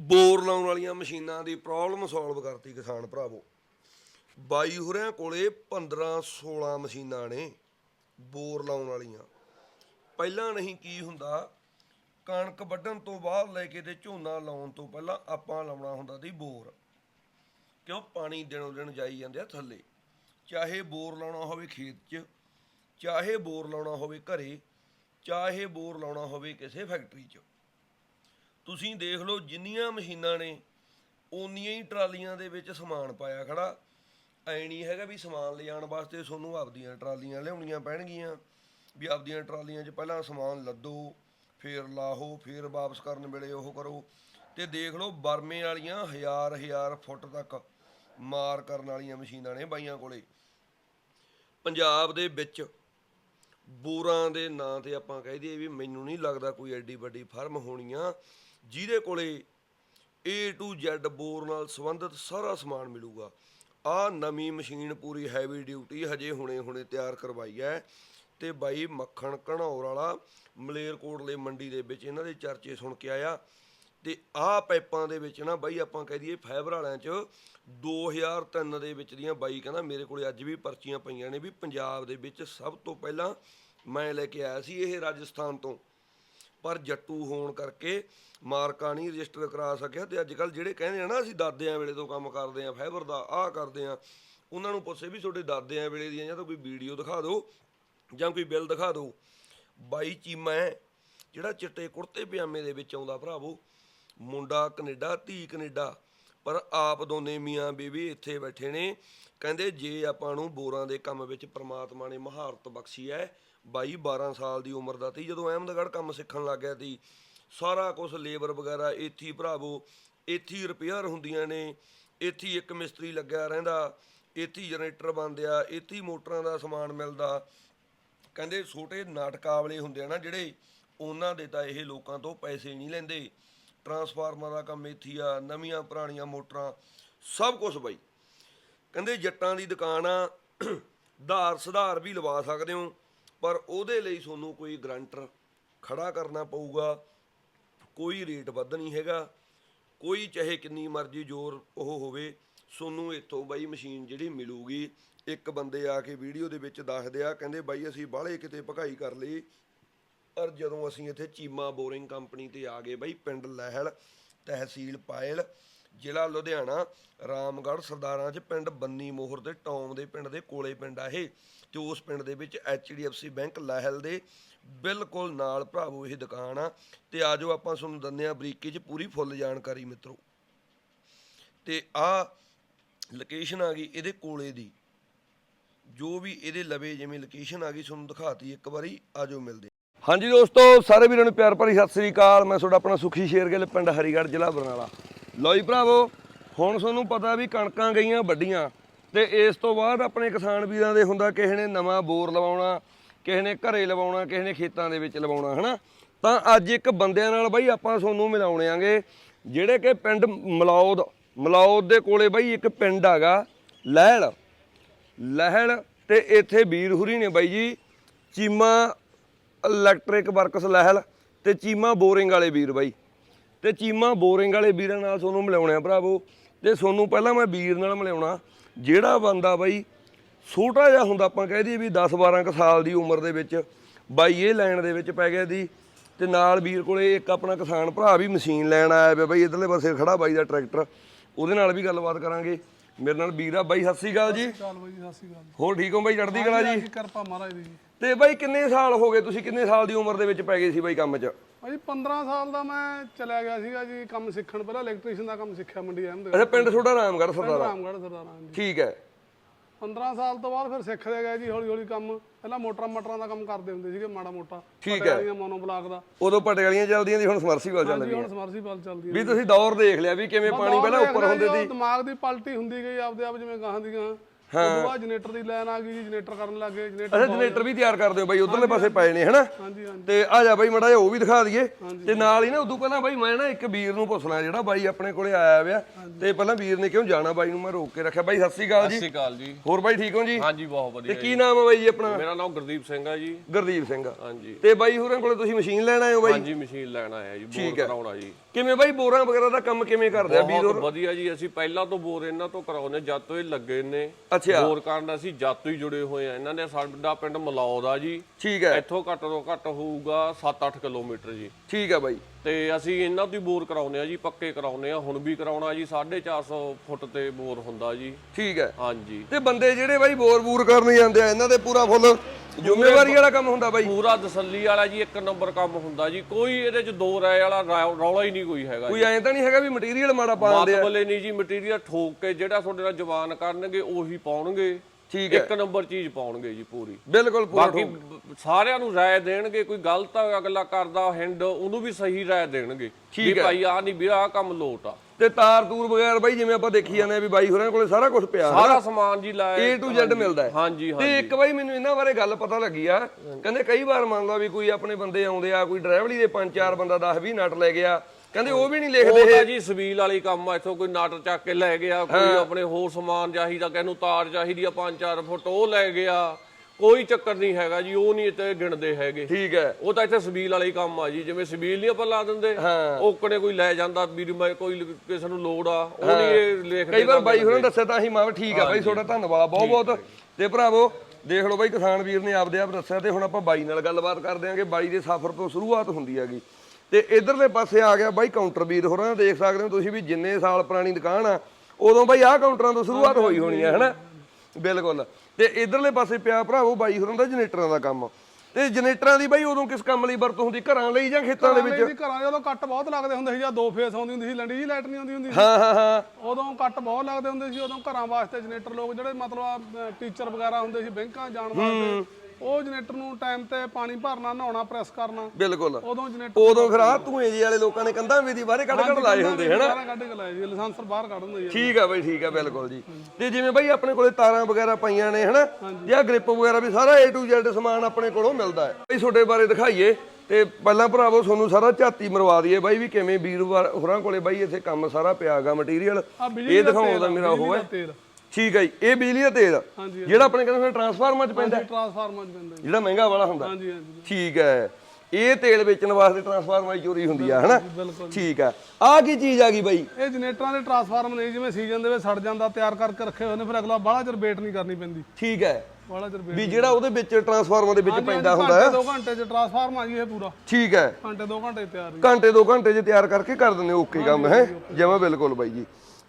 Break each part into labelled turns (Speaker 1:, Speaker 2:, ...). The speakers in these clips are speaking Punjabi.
Speaker 1: ਬੋਰ ਲਾਉਣ ਵਾਲੀਆਂ ਮਸ਼ੀਨਾਂ ਦੀ ਪ੍ਰੋਬਲਮ ਸੋਲਵ ਕਰਤੀ ਕਿਸਾਨ ਭਰਾਵੋ। ਬਾਈ ਹੁਰਿਆਂ ਕੋਲੇ 15 16 ਮਸ਼ੀਨਾਂ ਨੇ ਬੋਰ ਲਾਉਣ ਵਾਲੀਆਂ। ਪਹਿਲਾਂ ਨਹੀਂ ਕੀ ਹੁੰਦਾ, ਕਣਕ ਵੱਢਣ ਤੋਂ ਬਾਅਦ ਲੈ ਕੇ ਤੇ ਝੋਨਾ ਲਾਉਣ ਤੋਂ ਪਹਿਲਾਂ ਆਪਾਂ ਲਾਉਣਾ ਹੁੰਦਾ ਸੀ ਬੋਰ। ਕਿਉਂ? ਪਾਣੀ ਦਿਨੋਂ ਦਿਨ ਜਾਈ ਜਾਂਦੇ ਆ ਥੱਲੇ। ਚਾਹੇ ਬੋਰ ਲਾਉਣਾ ਹੋਵੇ ਖੇਤ 'ਚ, ਚਾਹੇ ਬੋਰ ਲਾਉਣਾ ਹੋਵੇ ਘਰੇ, ਚਾਹੇ ਬੋਰ ਲਾਉਣਾ ਹੋਵੇ ਕਿਸੇ ਫੈਕਟਰੀ 'ਚ। ਤੁਸੀਂ ਦੇਖ ਲਓ ਜਿੰਨੀਆਂ ਮਸ਼ੀਨਾਂ ਨੇ, ਓਨੀਆਂ ਹੀ ਟਰਾਲੀਆਂ ਦੇ ਵਿੱਚ ਸਮਾਨ ਪਾਇਆ ਖੜਾ। ਐ ਨਹੀਂ ਹੈਗਾ ਵੀ ਸਮਾਨ ਲਿਜਾਣ ਵਾਸਤੇ ਤੁਹਾਨੂੰ ਆਪਦੀਆਂ ਟਰਾਲੀਆਂ ਲਿਆਉਣੀਆਂ ਪੈਣਗੀਆਂ, ਵੀ ਆਪਦੀਆਂ ਟਰਾਲੀਆਂ 'ਚ ਪਹਿਲਾਂ ਸਮਾਨ ਲੱਦੋ, ਫੇਰ ਲਾਹੋ, ਫੇਰ ਵਾਪਸ ਕਰਨ ਵੇਲੇ ਉਹ ਕਰੋ। ਤੇ ਦੇਖ ਲਓ ਬਰਮੇ ਵਾਲੀਆਂ ਹਜ਼ਾਰ ਹਜ਼ਾਰ ਫੁੱਟ ਤੱਕ ਮਾਰ ਕਰਨ ਵਾਲੀਆਂ ਮਸ਼ੀਨਾਂ ਨੇ ਬਾਈਆਂ ਕੋਲੇ। ਪੰਜਾਬ ਦੇ ਵਿੱਚ ਬੋਰਾਂ ਦੇ ਨਾਂ ਤੇ ਆਪਾਂ ਕਹਿ ਦਈਏ ਵੀ ਮੈਨੂੰ ਨਹੀਂ ਲੱਗਦਾ ਕੋਈ ਐਡੀ ਵੱਡੀ ਫਰਮ ਹੋਣੀ ਆ ਜਿਹਦੇ ਕੋਲੇ A to Z ਬੋਰ ਨਾਲ ਸੰਬੰਧਿਤ ਸਾਰਾ ਸਮਾਨ ਮਿਲੂਗਾ। ਆ ਨਵੀਂ ਮਸ਼ੀਨ ਪੂਰੀ ਹੈਵੀ ਡਿਊਟੀ ਹਜੇ ਹੁਣੇ ਹੁਣੇ ਤਿਆਰ ਕਰਵਾਈ ਹੈ ਤੇ ਬਾਈ ਮੱਖਣ ਘਣੌਰ ਵਾਲਾ ਮਲੇਰਕੋਟਲੇ ਮੰਡੀ ਦੇ ਵਿੱਚ ਇਹਨਾਂ ਦੇ ਚਰਚੇ ਸੁਣ ਕੇ ਆਇਆ। ਤੇ ਆਹ ਪਾਈਪਾਂ ਦੇ ਵਿੱਚ ਨਾ ਬਾਈ ਆਪਾਂ ਕਹਿ ਦਈਏ ਫਾਈਬਰ ਵਾਲਿਆਂ 'ਚ 2003 ਦੇ ਵਿੱਚ ਦੀਆਂ ਬਾਈ ਕਹਿੰਦਾ ਮੇਰੇ ਕੋਲੇ ਅੱਜ ਵੀ ਪਰਚੀਆਂ ਪਈਆਂ ਨੇ ਵੀ ਪੰਜਾਬ ਦੇ ਵਿੱਚ ਸਭ ਤੋਂ ਪਹਿਲਾਂ ਮੈਂ ਲੈ ਕੇ ਆਇਆ ਸੀ ਇਹ ਰਾਜਸਥਾਨ ਤੋਂ। ਪਰ ਜੱਟੂ ਹੋਣ ਕਰਕੇ ਮਾਰਕਾ ਨਹੀਂ ਰਜਿਸਟਰ ਕਰਾ ਸਕਿਆ ਤੇ ਅੱਜ ਕੱਲ ਜਿਹੜੇ ਕਹਿੰਦੇ ਆ ਨਾ, ਅਸੀਂ ਦਾਦਿਆਂ ਵੇਲੇ ਤੋਂ ਕੰਮ ਕਰਦੇ ਆ, ਫਾਈਬਰ ਦਾ ਆਹ ਕਰਦੇ ਆ, ਉਹਨਾਂ ਨੂੰ ਪੁੱਛੇ ਵੀ ਤੁਹਾਡੇ ਦਾਦਿਆਂ ਵੇਲੇ ਦੀਆਂ ਜਾਂ ਤਾਂ ਕੋਈ ਵੀਡੀਓ ਦਿਖਾ ਦਿਓ ਜਾਂ ਕੋਈ ਬਿੱਲ ਦਿਖਾ ਦਿਓ। ਬਾਈ ਚੀਮਾ ਹੈ, ਜਿਹੜਾ ਚਿੱਟੇ ਕੁੜਤੇ ਪਜਾਮੇ ਦੇ ਵਿੱਚ ਆਉਂਦਾ ਭਰਾਵੋ। ਮੁੰਡਾ ਕੈਨੇਡਾ, ਧੀ ਕੈਨੇਡਾ, ਪਰ ਆਪ ਦੋਨੇ ਮੀਆਂ ਬੀਵੀ ਇੱਥੇ ਬੈਠੇ ਨੇ। ਕਹਿੰਦੇ ਜੇ ਆਪਾਂ ਨੂੰ ਬੋਰਾਂ ਦੇ ਕੰਮ ਵਿੱਚ ਪ੍ਰਮਾਤਮਾ ਨੇ ਮਹਾਰਤ ਬਖਸ਼ੀ ਹੈ ਬਾਈ 12 ਸਾਲ ਦੀ ਉਮਰ ਦਾ ਸੀ ਜਦੋਂ ਅਹਿਮਦਗੜ੍ਹ ਕੰਮ ਸਿੱਖਣ ਲੱਗ ਗਿਆ ਸੀ ਸਾਰਾ ਕੁਝ ਲੇਬਰ ਵਗੈਰਾ ਇੱਥੇ ਹੀ ਭਰਾਵੋ ਇੱਥੇ ਰਿਪੇਅਰ ਹੁੰਦੀਆਂ ਨੇ ਇੱਥੇ ਇੱਕ ਮਿਸਤਰੀ ਲੱਗਿਆ ਰਹਿੰਦਾ ਇੱਥੇ ਜਨਰੇਟਰ ਬਣਦੇ ਆ ਇੱਥੇ ਮੋਟਰਾਂ ਦਾ ਸਮਾਨ ਮਿਲਦਾ। ਕਹਿੰਦੇ ਛੋਟੇ ਨਾਟਕਾਵਲੇ ਹੁੰਦੇ ਆ ਨਾ ਜਿਹੜੇ, ਉਹਨਾਂ ਦੇ ਤਾਂ ਇਹ ਲੋਕਾਂ ਤੋਂ ਪੈਸੇ ਨਹੀਂ ਲੈਂਦੇ। ਟਰਾਂਸਫਾਰਮਰ ਦਾ ਕੰਮ ਇੱਥੇ ਆ, ਨਵੀਆਂ ਪੁਰਾਣੀਆਂ ਮੋਟਰਾਂ, ਸਭ ਕੁਝ ਬਈ। ਕਹਿੰਦੇ ਜੱਟਾਂ ਦੀ ਦੁਕਾਨ ਆ, ਧਾਰ, ਸੁਧਾਰ ਵੀ ਲਵਾ ਸਕਦੇ ਹੋ। ਪਰ ਉਹਦੇ ਲਈ ਤੁਹਾਨੂੰ ਕੋਈ ਗਰੰਟਰ ਖੜਾ ਕਰਨਾ ਪਊਗਾ। ਕੋਈ ਰੇਟ ਵੱਧ ਨਹੀਂ ਹੈਗਾ। ਕੋਈ ਚਾਹੇ ਕਿੰਨੀ ਮਰਜ਼ੀ ਜ਼ੋਰ ਉਹ ਹੋਵੇ, ਤੁਹਾਨੂੰ ਇੱਥੋਂ ਬਾਈ ਮਸ਼ੀਨ ਜਿਹੜੀ ਮਿਲੂਗੀ। ਇੱਕ ਬੰਦੇ ਆ ਕੇ ਵੀਡੀਓ ਦੇ ਵਿੱਚ ਦੱਸਦੇ ਆ, ਕਹਿੰਦੇ ਬਾਈ ਅਸੀਂ ਬਾਹਲੇ ਕਿਤੇ ਭਕਾਈ ਕਰ ਲਈ। ਪਰ ਜਦੋਂ ਅਸੀਂ ਇੱਥੇ ਚੀਮਾ ਬੋਰਿੰਗ ਕੰਪਨੀ ਤੇ ਆ ਗਏ ਬਾਈ, ਪਿੰਡ ਲਹਿਲ, ਤਹਿਸੀਲ ਪਾਇਲ, ਜ਼ਿਲ੍ਹਾ ਲੁਧਿਆਣਾ, ਰਾਮਗੜ੍ਹ ਸਰਦਾਰਾਂ 'ਚ ਪਿੰਡ ਬੰਨੀ ਮੋਹਰ ਦੇ, ਟੌਮ ਦੇ ਪਿੰਡ ਦੇ ਕੋਲੇ ਪਿੰਡ ਆ ਇਹ। ਜੋ ਉਸ ਪਿੰਡ ਦੇ ਵਿੱਚ HDFC ਬੈਂਕ ਲਹਿਲ ਦੇ ਬਿਲਕੁਲ ਨਾਲ ਭਰਾਵੋ ਇਹ ਦੁਕਾਨ ਆ। ਤੇ ਆਜੋ ਆਪਾਂ ਤੁਹਾਨੂੰ ਦੰਨੇ ਆ ਬਰੀਕੀ 'ਚ ਪੂਰੀ ਫੁੱਲ ਜਾਣਕਾਰੀ ਮਿੱਤਰੋ। ਤੇ ਆ ਲੋਕੇਸ਼ਨ ਆ ਗਈ ਇਹਦੇ ਕੋਲੇ ਦੀ। ਜੋ ਵੀ ਇਹਦੇ ਲਵੇ ਜਿਵੇਂ ਲੋਕੇਸ਼ਨ ਆ ਗਈ ਤੁਹਾਨੂੰ ਦਿਖਾਤੀ ਇੱਕ ਵਾਰੀ ਆਜੋ ਮਿਲਦੇ ਹਾਂਜੀ ਦੋਸਤੋ, ਸਾਰੇ ਵੀਰਾਂ ਨੂੰ ਪਿਆਰ ਭਰੀ ਸਤਿ ਸ੍ਰੀ ਅਕਾਲ। ਮੈਂ ਤੁਹਾਡਾ ਆਪਣਾ ਸੁਖੀ ਸ਼ੇਰਗਿੱਲ, ਪਿੰਡ ਹਰੀਗੜ੍ਹ ਜ਼ਿਲ੍ਹਾ ਬਰਨਾਲਾ। ਲਓ ਜੀ ਭਰਾਵੋ, ਹੁਣ ਤੁਹਾਨੂੰ ਪਤਾ ਵੀ ਕਣਕਾਂ ਗਈਆਂ ਵੱਡੀਆਂ। ਤੇ ਇਸ ਤੋਂ ਬਾਅਦ ਆਪਣੇ ਕਿਸਾਨ ਵੀਰਾਂ ਦੇ ਹੁੰਦਾ ਕਿਸੇ ਨੇ ਨਵਾਂ ਬੋਰ ਲਵਾਉਣਾ, ਕਿਸੇ ਨੇ ਘਰੇ ਲਵਾਉਣਾ, ਕਿਸੇ ਨੇ ਖੇਤਾਂ ਦੇ ਵਿੱਚ ਲਵਾਉਣਾ, ਹਨਾ? ਤਾਂ ਅੱਜ ਇੱਕ ਬੰਦਿਆਂ ਨਾਲ ਬਾਈ ਆਪਾਂ ਤੁਹਾਨੂੰ ਮਿਲਾਉਣੇ ਆਂਗੇ, ਜਿਹੜੇ ਕਿ ਪਿੰਡ ਮਲੌਦ ਮਲੌਦ ਦੇ ਕੋਲੇ ਬਾਈ ਇੱਕ ਪਿੰਡ ਹੈਗਾ, ਲਹਿਲ। ਲਹਿਲ ਤੇ ਇੱਥੇ ਵੀਰ ਹੁਰੀ ਨੇ ਬਾਈ ਜੀ, ਚੀਮਾ ਇਲੈਕਟ੍ਰਿਕ ਵਰਕਸ ਲਹਿਲ ਤੇ ਚੀਮਾ ਬੋਰਿੰਗ ਵਾਲੇ ਵੀਰ ਬਾਈ। ਤੇ ਚੀਮਾ ਬੋਰਿੰਗ ਵਾਲੇ ਵੀਰਾਂ ਨਾਲ ਤੁਹਾਨੂੰ ਮਿਲਾਉਣੇ ਆ ਭਰਾਵੋ। ਤੇ ਤੁਹਾਨੂੰ ਪਹਿਲਾਂ ਮੈਂ ਵੀਰ ਨਾਲ ਮਿਲਾਉਣਾ। ਜਿਹੜਾ ਬੰਦਾ ਬਾਈ ਛੋਟਾ ਜਿਹਾ ਹੁੰਦਾ, ਆਪਾਂ ਕਹਿ ਦਈਏ ਵੀ 10 12 ਕੁ ਸਾਲ ਦੀ ਉਮਰ ਦੇ ਵਿੱਚ ਬਾਈ ਇਹ ਲੈਣ ਦੇ ਵਿੱਚ ਪੈ ਗਿਆ ਦੀ ਤੇ ਨਾਲ ਵੀਰ ਕੋਲੇ ਇੱਕ ਆਪਣਾ ਕਿਸਾਨ ਭਰਾ ਵੀ ਮਸ਼ੀਨ ਲੈਣ ਆਇਆ ਪਿਆ ਬਾਈ, ਇਧਰਲੇ ਪਾਸੇ ਖੜਾ ਬਾਈ ਦਾ ਟਰੈਕਟਰ, ਉਹਦੇ ਨਾਲ ਵੀ ਗੱਲਬਾਤ ਕਰਾਂਗੇ। ਮੇਰੇ ਨਾਲ ਵੀਰ ਆ ਬਾਈ ਸਤਿ ਸ੍ਰੀ ਅਕਾਲ ਜੀ।
Speaker 2: ਚੱਲ ਬਾਈ ਜੀ, ਸਤਿ ਸ਼੍ਰੀ ਅਕਾਲ।
Speaker 1: ਹੋਰ ਠੀਕ ਹੋ ਬਾਈ ਚੜ੍ਹਦੀ ਕਲਾ ਜੀ?
Speaker 2: ਜੀ ਕਿਰਪਾ ਮਹਾਰਾਜ ਦੀ। ਜੀ
Speaker 1: ਤੇ ਬਾਈ ਕਿੰਨੇ ਸਾਲ ਹੋ ਗਏ ਤੁਸੀਂ ਕਿੰਨੇ ਸਾਲ ਦੀ ਉਮਰ ਦੇ ਵਿੱਚ ਪੈ ਗਏ ਸੀ ਬਾਈ ਕੰਮ 'ਚ?
Speaker 2: ਭਾਜੀ 15 ਸਾਲ ਦਾ ਮੈਂ ਚਲਿਆ ਗਿਆ ਸੀਗਾ ਜੀ ਕੰਮ ਸਿੱਖਣ ਪਹਿਲਾਂ ਇਲੈਕਟ੍ਰੀਸ਼ੀਅਨ ਦਾ ਕੰਮ ਸਿੱਖਿਆ ਮੰਡੀ ਅਹਿਮਦਗੜ੍ਹ
Speaker 1: ਅੱਛਾ ਪਿੰਡ ਤੁਹਾਡਾ ਰਾਮਗੜ੍ਹ ਸਰਦਾਰਾ?
Speaker 2: ਰਾਮਗੜ੍ਹ ਸਰਦਾਰਾਂ ਜੀ
Speaker 1: ਠੀਕ ਹੈ।
Speaker 2: 15 ਸਾਲ ਤੋਂ ਬਾਅਦ ਫਿਰ ਸਿੱਖਦੇ ਗਏ ਜੀ ਹੌਲੀ ਹੌਲੀ ਕੰਮ। ਪਹਿਲਾਂ ਮੋਟਰਾਂ ਮਟਰਾਂ ਦਾ ਕੰਮ ਕਰਦੇ ਹੁੰਦੇ ਸੀਗੇ ਮਾੜਾ ਮੋਟਾ।
Speaker 1: ਠੀਕ
Speaker 2: ਦੀਆਂ ਮੋਨੋ ਬਲਾਕ ਦਾ।
Speaker 1: ਉਦੋਂ ਪਟਿਆਲੀਆਂ ਚੱਲਦੀਆਂ ਸੀ ਹੁਣ ਸਮਰਸੀਬਲ ਚੱਲ
Speaker 2: ਜੀ
Speaker 1: ਰਹੀ
Speaker 2: ਹੁਣ ਸਮਰਸੀਬਲ ਚੱਲਦੀ ਹੈ
Speaker 1: ਵੀ ਤੁਸੀਂ ਦੌਰ ਦੇਖ ਲਿਆ ਵੀ ਕਿਵੇਂ ਪਾਣੀ ਪਹਿਲਾਂ ਉੱਪਰ ਹੁੰਦੇ ਸੀ।
Speaker 2: ਦਿਮਾਗ ਦੀ ਪਲਟੀ ਹੁੰਦੀ ਗਈ ਆਪਦੇ ਆਪ ਜਿਵੇਂ ਗਾਹਾਂ ਦੀ ਗਾਹਾਂ। ਉਸ ਤੋਂ ਬਾਅਦ ਜਨਰੇਟਰ ਦੀ ਲਾਈਨ ਆ ਗਈ ਜੀ ਜਨਰੇਟਰ ਕਰਨ ਲੱਗੇ ਜਨਰੇਟਰ
Speaker 1: ਅੱਛਾ ਜਨਰੇਟਰ ਵੀ ਤਿਆਰ ਕਰਦੇ ਹੋ ਬਾਈ ਉਧਰਲੇ ਪਾਸੇ ਪਏ ਨੇ ਹਨਾ?
Speaker 2: ਹਾਂਜੀ ਹਾਂਜੀ।
Speaker 1: ਤੇ ਆ ਜਾ ਬਾਈ ਮੜਾ ਜਿਹਾ ਉਹ ਵੀ ਦਿਖਾ ਦਈਏ। ਤੇ ਨਾਲ ਹੀ ਨਾ ਉਦੋਂ ਪਹਿਲਾਂ ਬਾਈ ਮੈਂ ਨਾ ਇੱਕ ਵੀਰ ਨੂੰ ਪੁੱਛਣਾ ਜਿਹੜਾ ਬਾਈ ਆਪਣੇ ਕੋਲੇ ਆਇਆ ਵਿਆ ਤੇ ਪਹਿਲਾਂ ਵੀਰ ਨੇ ਕਿਉਂ ਜਾਣਾ ਬਾਈ ਨੂੰ? ਮੈਂ ਰੋਕ ਕੇ ਰੱਖਿਆ। ਬਾਈ ਸਤਿ ਸ੍ਰੀ ਅਕਾਲ ਜੀ।
Speaker 3: ਸਤਿ ਸ਼੍ਰੀ ਅਕਾਲ ਜੀ।
Speaker 1: ਹੋਰ ਬਾਈ ਠੀਕ ਹੋ ਜੀ?
Speaker 3: ਹਾਂਜੀ ਬਹੁਤ
Speaker 1: ਤੇ
Speaker 3: ਵਧੀਆ
Speaker 1: ਕੀ ਨਾਮ ਹੈ ਬਾਈ ਜੀ ਆਪਣਾ?
Speaker 3: ਮੇਰਾ ਨਾਮ ਗੁਰਦੀਪ ਸਿੰਘ ਆ ਜੀ।
Speaker 1: ਗੁਰਦੀਪ ਸਿੰਘ
Speaker 3: ਹਾਂਜੀ।
Speaker 1: ਤੇ ਬਾਈ ਹੋਰਾਂ ਕੋਲੇ ਤੁਸੀਂ ਮਸ਼ੀਨ ਲੈਣ ਆਏ ਹੋ ਬਾਈ?
Speaker 3: ਹਾਂਜੀ ਮਸ਼ੀਨ ਲੈਣ ਆਇਆ ਜੀ ਬੋਰ ਕਰਾਉਣਾ ਜੀ।
Speaker 1: ਕਿਵੇਂ ਬਾਈ ਬੋਰਾਂ ਵਗੈਰਾ ਦਾ ਕੰਮ ਕਿਵੇਂ ਕਰਦੇ ਆ? ਵੀਰ
Speaker 3: ਬਹੁਤ ਵਧੀਆ ਜੀ ਅਸੀਂ ਪਹਿਲਾਂ ਤੋਂ ਬੋਰ ਇਹਨਾਂ ਤੋਂ ਕਰਾਉਨੇ ਜਦ ਤੋਂ ਇਹ ਲੱਗੇ ਨੇ।
Speaker 1: ਅੱਛਾ।
Speaker 3: ਬੋਰ ਕਰਨ ਅਸੀਂ ਜਦ ਤੋਂ ਹੀ ਜੁੜੇ ਹੋਏ ਆ ਇਹਨਾਂ ਨੇ ਸਾਡਾ ਪਿੰਡ ਮਲੌਦ ਆ ਜੀ।
Speaker 1: ਠੀਕ ਹੈ।
Speaker 3: ਇੱਥੋਂ ਘੱਟ ਤੋਂ ਘੱਟ ਹੋਊਗਾ 7-8 ਕਿਲੋਮੀਟਰ ਜੀ।
Speaker 1: ਠੀਕ ਹੈ ਬਾਈ।
Speaker 3: ਤੇ ਅਸੀਂ ਇਹਨਾਂ ਤੋਂ ਹੀ ਬੋਰ ਕਰਾਉਨੇ ਆ ਜੀ ਪੱਕੇ ਕਰਾਉਨੇ ਆ। ਹੁਣ ਵੀ ਕਰਾਉਣਾ ਜੀ 450 ਫੁੱਟ ਤੇ ਬੋਰ ਹੁੰਦਾ ਜੀ।
Speaker 1: ਠੀਕ ਹੈ।
Speaker 3: ਹਾਂਜੀ।
Speaker 1: ਤੇ ਬੰਦੇ ਜਿਹੜੇ ਬਾਈ ਬੋਰ ਬੂਰ ਕਰਨ ਜਾਂਦੇ ਆ ਇਹਨਾਂ ਦੇ ਪੂਰਾ ਫੁੱਲ ਜ਼ਿੰਮੇਵਾਰੀ ਵਾਲਾ ਕੰਮ ਹੁੰਦਾ ਬਾਈ?
Speaker 3: ਪੂਰਾ ਤਸੱਲੀ ਵਾਲਾ ਜੀ ਇੱਕ ਨੰਬਰ ਕੰਮ ਹੁੰਦਾ ਜੀ। ਕੋਈ ਇਹਦੇ ਚ ਦੋ ਰਾਏ ਵਾਲਾ ਰਾ- ਰੌਲਾ ਹੀ ਨਹੀਂ ਕੋਈ ਹੈਗਾ
Speaker 1: ਕੋਈ ਐਂ ਤਾਂ ਨਹੀਂ ਹੈਗਾ ਵੀ ਮਟੀਰੀਅਲ ਮਾੜਾ ਪਾਉਂਦੇ ਆ?
Speaker 3: ਮਤਬਲੇ ਨਹੀਂ ਜੀ ਮਟੀਰੀਅਲ ਠੋਕ ਕੇ ਜਿਹੜਾ ਤੁਹਾਡੇ ਨਾਲ ਜਵਾਨ ਕਰਨਗੇ ਉਹੀ ਪਾਉਣਗੇ।
Speaker 1: ਠੀਕ ਹੈ।
Speaker 3: ਇੱਕ ਨੰਬਰ ਚੀਜ਼ ਪਾਉਣਗੇ ਜੀ ਪੂਰੀ।
Speaker 1: ਬਿਲਕੁਲ ਪੂਰਾ
Speaker 3: ਬਾਕੀ ਸਾਰਿਆਂ ਨੂੰ ਰਾਏ ਦੇਣਗੇ ਕੋਈ ਗਲਤ ਅਗਲਾ ਕਰਦਾ ਹਿੰਡ ਉਹਨੂੰ ਵੀ ਸਹੀ ਰਾਏ ਦੇਣਗੇ। ਵੀ ਭਾਈ ਆ ਨਹੀਂ ਵੀ ਆਹ ਕੰਮ ਲੋਟ ਆ।
Speaker 1: ਤੇ ਤਾਰ ਤੂਰ ਵਗੈਰਾ ਬਾਈ ਜਿਵੇਂ ਆਪਾਂ ਦੇਖੀ ਜਾਂਦੇ ਆ ਵੀ ਬਾਈ ਹੋਰਾਂ ਕੋਲੇ ਸਾਰਾ ਕੁਝ ਪਿਆ
Speaker 3: ਸਾਰਾ ਸਮਾਨ ਜੀ ਲਾਇਆ
Speaker 1: A to Z ਮਿਲਦਾ ਹੈ।
Speaker 3: ਹਾਂਜੀ
Speaker 1: ਤੇ ਇੱਕ ਬਾਈ ਮੈਨੂੰ ਇਹਨਾਂ ਬਾਰੇ ਗੱਲ ਪਤਾ ਲੱਗੀ ਆ। ਕਹਿੰਦੇ ਕਈ ਵਾਰ ਮੰਨ ਲਾ ਵੀ ਕੋਈ ਆਪਣੇ ਬੰਦੇ ਆਉਂਦੇ ਆ ਕੋਈ ਡਰਾਈਵਲੀ ਦੇ ਪੰਜ ਚਾਰ ਬੰਦਾ 10 20 ਨਟ ਲੈ ਗਿਆ ਕਹਿੰਦੇ ਉਹ ਵੀ ਨਹੀਂ ਲਿਖਦੇ
Speaker 3: ਉਹ ਤਾਂ ਜੀ ਸਬੀਲ ਵਾਲੀ ਕੰਮ ਆ ਇੱਥੋਂ ਕੋਈ ਨਟ ਚੱਕ ਕੇ ਲੈ ਗਿਆ ਕੋਈ ਆਪਣੇ ਹੋਰ ਸਮਾਨ ਚਾਹੀਦਾ ਕਿਸੇ ਨੂੰ ਤਾਰ ਚਾਹੀਦੀ ਆ 5-4 ਫੁੱਟ ਉਹ ਲੈ ਗਿਆ। ਕੋਈ ਚੱਕਰ ਨਹੀਂ ਹੈਗਾ ਜੀ ਉਹ ਨਹੀਂ ਇੱਥੇ ਗਿਣਦੇ ਹੈਗੇ।
Speaker 1: ਠੀਕ ਹੈ।
Speaker 3: ਉਹ ਤਾਂ ਇੱਥੇ ਸਬੀਲ ਵਾਲਾ ਹੀ ਕੰਮ ਆ ਜੀ ਜਿਵੇਂ ਸਬੀਲ ਨਹੀਂ ਆਪਾਂ ਲਾ ਦਿੰਦੇ
Speaker 1: ਹਾਂ।
Speaker 3: ਕਨੇ ਕੋਈ ਲੈ ਜਾਂਦਾ ਵੀਰ ਮੈਂ ਕੋਈ ਕਿਸੇ ਨੂੰ ਲੋੜ ਆ ਉਹ ਨਹੀਂ ਇਹ ਲਿਖ
Speaker 1: ਕਈ ਵਾਰ ਬਾਈ ਹੋਰਾਂ ਨੇ ਦੱਸਿਆ ਤਾਂ ਅਸੀਂ ਮਾਂ ਠੀਕ ਆ ਬਾਈ ਤੁਹਾਡਾ ਧੰਨਵਾਦ ਬਹੁਤ ਬਹੁਤ। ਤੇ ਭਰਾਵੋ ਦੇਖ ਲਓ ਬਾਈ ਕਿਸਾਨ ਵੀਰ ਨੇ ਆਪਦੇ ਆਪ ਦੱਸਿਆ ਤੇ ਹੁਣ ਆਪਾਂ ਬਾਈ ਨਾਲ ਗੱਲਬਾਤ ਕਰਦੇ ਆਂਗੇ ਬਾਈ ਦੇ ਸਫ਼ਰ ਤੋਂ ਸ਼ੁਰੂਆਤ ਹੁੰਦੀ ਹੈਗੀ। ਤੇ ਇਧਰਲੇ ਪਾਸੇ ਆ ਗਿਆ ਬਾਈ ਕਾਊਂਟਰ ਵੀਰ ਹੋਰਾਂ ਦੇਖ ਸਕਦੇ ਹੋ ਤੁਸੀਂ ਵੀ ਜਿੰਨੇ ਸਾਲ ਪੁਰਾਣੀ ਦੁਕਾਨ ਆ ਉਦੋਂ ਬਾਈ ਆਹ ਕਾਊਂਟਰਾਂ ਤੋਂ ਸ਼ੁਰੂਆਤ ਹੋਈ ਹੋਣੀ ਹੈ ਹਨਾ? ਬਿਲਕੁਲ। ਤੇ ਇਧਰਲੇ ਪਾਸੇ ਪਿਆ ਭਰਾਵੋ ਬਾਈ ਹੋਰਾਂ ਦਾ ਜਨਰੇਟਰਾਂ ਦਾ ਕੰਮ। ਤੇ ਜਨਰੇਟਰਾਂ ਦੀ ਬਾਈ ਉਦੋਂ ਕਿਸ ਕੰਮ ਲਈ ਵਰਤੋਂ ਹੁੰਦੀ? ਘਰਾਂ ਲਈ ਜਾਂ ਖੇਤਾਂ ਦੇ ਵਿੱਚ?
Speaker 2: ਘਰਾਂ ਦੇ ਉਦੋਂ ਕੱਟ ਬਹੁਤ ਲੱਗਦੇ ਹੁੰਦੇ ਸੀ ਜਾਂ ਦੋ ਫੇਸ ਆਉਂਦੀ ਹੁੰਦੀ ਸੀ ਲੰਡੀ ਜੀ ਲਾਈਟ ਨਹੀਂ ਆਉਂਦੀ ਹੁੰਦੀ ਸੀ।
Speaker 1: ਹਾਂ ਹਾਂ ਹਾਂ।
Speaker 2: ਉਦੋਂ ਕੱਟ ਬਹੁਤ ਲੱਗਦੇ ਹੁੰਦੇ ਸੀ ਉਦੋਂ ਘਰਾਂ ਵਾਸਤੇ ਜਨਰੇਟਰ ਲੋਕ ਜਿਹੜੇ ਮਤਲਬ ਟੀਚਰ ਵਗੈਰਾ ਹੁੰਦੇ ਸੀ ਬੈਂਕਾਂ ਜਾਣ ਵਾਸਤੇ। ਉਹ ਜਨਰੇਟਰ ਨੂੰ ਟਾਈਮ ਤੇ ਪਾਣੀ ਭਰਨਾ ਨਹਾਉਣਾ ਪ੍ਰੈਸ ਕਰਨਾ।
Speaker 1: ਬਿਲਕੁਲ।
Speaker 2: ਉਦੋਂ ਜਨਰੇਟਰ
Speaker 1: ਉਦੋਂ ਫਿਰ ਆ ਧੂਏ ਜੀ ਵਾਲੇ ਲੋਕਾਂ ਨੇ ਕੰਧਾਂ ਵੀ ਦੀ ਬਾਹਰੇ ਕੱਢ ਕੱਢ ਲਾਏ ਹੁੰਦੇ ਹਨਾ?
Speaker 2: ਸਾਰਾ ਕੱਢ ਕੇ ਲਾਏ ਜੀ ਲਾਇਸੈਂਸ ਬਾਹਰ ਕੱਢ ਜੀ
Speaker 1: ਠੀਕ ਆ ਬਈ ਠੀਕ ਆ ਬਿਲਕੁਲ ਜੀ। ਤੇ ਜਿਵੇਂ ਬਈ ਆਪਣੇ ਕੋਲੇ ਤਾਰਾਂ ਵਗੈਰਾ ਪਈਆਂ ਨੇ ਹਨਾ? ਜਾਂ ਗ੍ਰਿਪ ਵਗੈਰਾ ਵੀ ਸਾਰਾ A to Z ਸਮਾਨ ਆਪਣੇ ਕੋਲੋਂ ਮਿਲਦਾ ਹੈ। ਬਈ ਤੁਹਾਡੇ ਬਾਰੇ ਦਿਖਾਈਏ ਤੇ ਪਹਿਲਾਂ ਭਰਾਵੋ ਤੁਹਾਨੂੰ ਸਾਰਾ ਝਾਤੀ ਮਰਵਾ ਦਈਏ ਬਾਈ ਵੀ ਕਿਵੇਂ ਵੀਰਵਾਰ ਹੋਰਾਂ ਕੋਲੇ ਬਾਈ ਇੱਥੇ ਕੰਮ ਸਾਰਾ ਪਿਆਗਾ ਮਟੀਰੀਅਲ ਇਹ
Speaker 2: ਦਾ
Speaker 1: ਦਿਖਾਉਣ
Speaker 2: ਤੇਲ
Speaker 1: ਦਾ
Speaker 2: ਆ,
Speaker 1: ਮੇਰਾ ਉਹ ਹੈ। ਠੀਕ ਹੈ ਜੀ ਇਹ ਬਿਜਲੀ ਦਾ ਤੇਲ
Speaker 2: ਹਾਂਜੀ
Speaker 1: ਜਿਹੜਾ ਆਪਣੇ ਕਹਿੰਦੇ ਟਰਾਂਸਫਾਰਮਰ 'ਚ ਪੈਂਦਾ ਹੈ,
Speaker 2: ਟਰਾਂਸਫਾਰਮਰ ਚ ਪੈਂਦਾ ਜੀ।
Speaker 1: ਜਿਹੜਾ ਮਹਿੰਗਾ ਵਾਲਾ ਹੁੰਦਾ।
Speaker 2: ਹਾਂਜੀ ਹਾਂਜੀ
Speaker 1: ਠੀਕ ਹੈ ਇਹ ਤੇਲ ਵੇਚਣ ਵਾਸਤੇ ਟਰਾਂਸਫਾਰਮਰ ਦੀ ਚੋਰੀ ਹੁੰਦੀ ਆ ਹਨਾ?
Speaker 2: ਬਿਲਕੁਲ
Speaker 1: ਠੀਕ ਆ ਆਹ ਕੀ ਚੀਜ਼ ਆ ਗਈ ਬਾਈ?
Speaker 2: ਇਹ ਜਨਰੇਟਰਾਂ ਦੇ ਟਰਾਂਸਫਾਰਮਰ ਨੇ ਜਿਵੇਂ ਸੀਜ਼ਨ ਦੇ ਵਿੱਚ ਸੜ ਜਾਂਦਾ ਤਿਆਰ ਕਰਕੇ ਰੱਖੇ ਹੋਏ ਨੇ ਫਿਰ ਅਗਲਾ ਬਾਹਲਾ ਚਿਰ ਵੇਟ ਨਹੀਂ ਕਰਨੀ ਪੈਂਦੀ।
Speaker 1: ਠੀਕ ਹੈ
Speaker 2: ਬਾਹਲਾ ਚਿਰ ਵੇਟ
Speaker 1: ਵੀ ਜਿਹੜਾ ਉਹਦੇ ਵਿੱਚ ਟਰਾਂਸਫਾਰਮਰ ਦੇ ਵਿੱਚ ਪੈਂਦਾ ਹੁੰਦਾ ਹੈ।
Speaker 2: ਘੰਟੇ 2 ਘੰਟੇ ਚ ਟਰਾਂਸਫਾਰਮਰ ਆ ਜੀ ਇਹ ਪੂਰਾ।
Speaker 1: ਠੀਕ ਹੈ।
Speaker 2: ਘੰਟੇ 2 ਘੰਟੇ 'ਚ ਤਿਆਰ ਜੀ
Speaker 1: ਘੰਟੇ 2 ਘੰਟੇ 'ਚ ਤਿਆਰ ਕਰਕੇ ਕਰ ਦਿੰਦੇ ਓਕੇ ਕੰਮ ਹੈ? ਜਮਾ ਬਿਲਕੁਲ ਬਾਈ ਜੀ।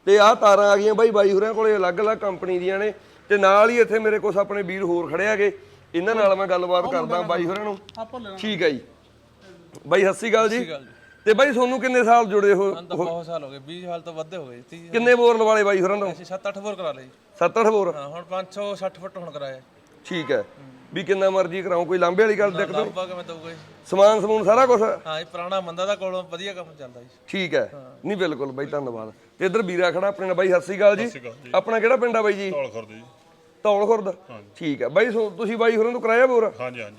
Speaker 1: ਤੇ ਆਹ ਤਾਰਾਂ ਆ ਗਈਆਂ ਬਾਈ ਬਾਈ ਹੋਰਾਂ ਕੋਲੇ ਅਲੱਗ-ਅਲੱਗ ਕੰਪਨੀ ਦੀਆਂ ਨੇ ਤੇ ਨਾਲ ਹੀ ਇੱਥੇ ਮੇਰੇ ਕੋਲ ਆਪਣੇ ਵੀਰ ਹੋਰ ਖੜੇ ਹੈਗੇ। ਇਹਨਾਂ ਨਾਲ ਮੈਂ ਗੱਲਬਾਤ ਕਰਦਾ ਬਾਈ ਹੋਰਾਂ ਨੂੰ। ਠੀਕ ਹੈ ਜੀ। ਬਾਈ ਸਤਿ ਸ਼੍ਰੀ ਅਕਾਲ ਜੀ। ਤੇ ਬਾਈ ਤੁਹਾਨੂੰ ਕਿੰਨੇ ਸਾਲ ਜੁੜੇ ਹੋ
Speaker 4: ਬਹੁਤ ਸਾਲ ਹੋ ਗਏ। 20 ਸਾਲ ਤੋਂ ਵੱਧ ਹੋ ਗਏ 30
Speaker 1: ਕਿੰਨੇ ਬੋਰ ਲਵਾਲੇ ਬਾਈ ਹੋਰਾਂ ਤੋਂ?
Speaker 4: ਅਸੀਂ 7-8 ਬੋਰ ਕਰਾ ਲਏ ਜੀ।
Speaker 1: 7-8 ਬੋਰ।
Speaker 4: ਹਾਂ ਹੁਣ 560 ਫੁੱਟ ਹੁਣ ਕਰਾਇਆ
Speaker 1: ਠੀਕ ਹੈ। ਵੀ ਕਿੰਨਾ ਮਰਜ਼ੀ ਕਰਾਉ ਕੋਈ ਲਾਂਬੇ ਵਾਲੀ ਗੱਲ ਦੇਖ ਦੋ।
Speaker 4: ਲਾਂਬਾ ਕਿਵੇਂ ਦਊਗਾ ਜੀ?
Speaker 1: ਸਮਾਨ ਸਮੂਨ ਸਾਰਾ ਕੁਝ
Speaker 4: ਹਾਂ ਇਹ ਪੁਰਾਣਾ ਬੰਦਾ ਦਾ ਕੋਲੋਂ ਵਧੀਆ ਕੰਮ ਚੱਲਦਾ ਜੀ।
Speaker 1: ਠੀਕ ਹੈ। ਨਹੀਂ ਬਿਲਕੁਲ ਬਾਈ ਧੰਨਵਾਦ। ਤੇ ਇੱਧਰ ਵੀਰਾ ਖੜਾ ਆਪਣੇ ਨਾਲ। ਬਾਈ ਸਤਿ ਸ਼੍ਰੀ ਅਕਾਲ ਜੀ। ਆਪਣਾ ਕਿਹੜਾ ਪਿੰਡ ਆ ਬਾਈ ਜੀ?
Speaker 5: ਧੌਲ ਖੁਰਦ ਜੀ
Speaker 1: ਧੌਲ ਖੁਰਦ ਠੀਕ ਹੈ। ਬਾਈ ਸੋ- ਤੁਸੀਂ ਬਾਈ ਹੋਰਾਂ ਤੋਂ ਕਰਾਇਆ ਬੋਰ?
Speaker 5: ਹਾਂਜੀ ਹਾਂਜੀ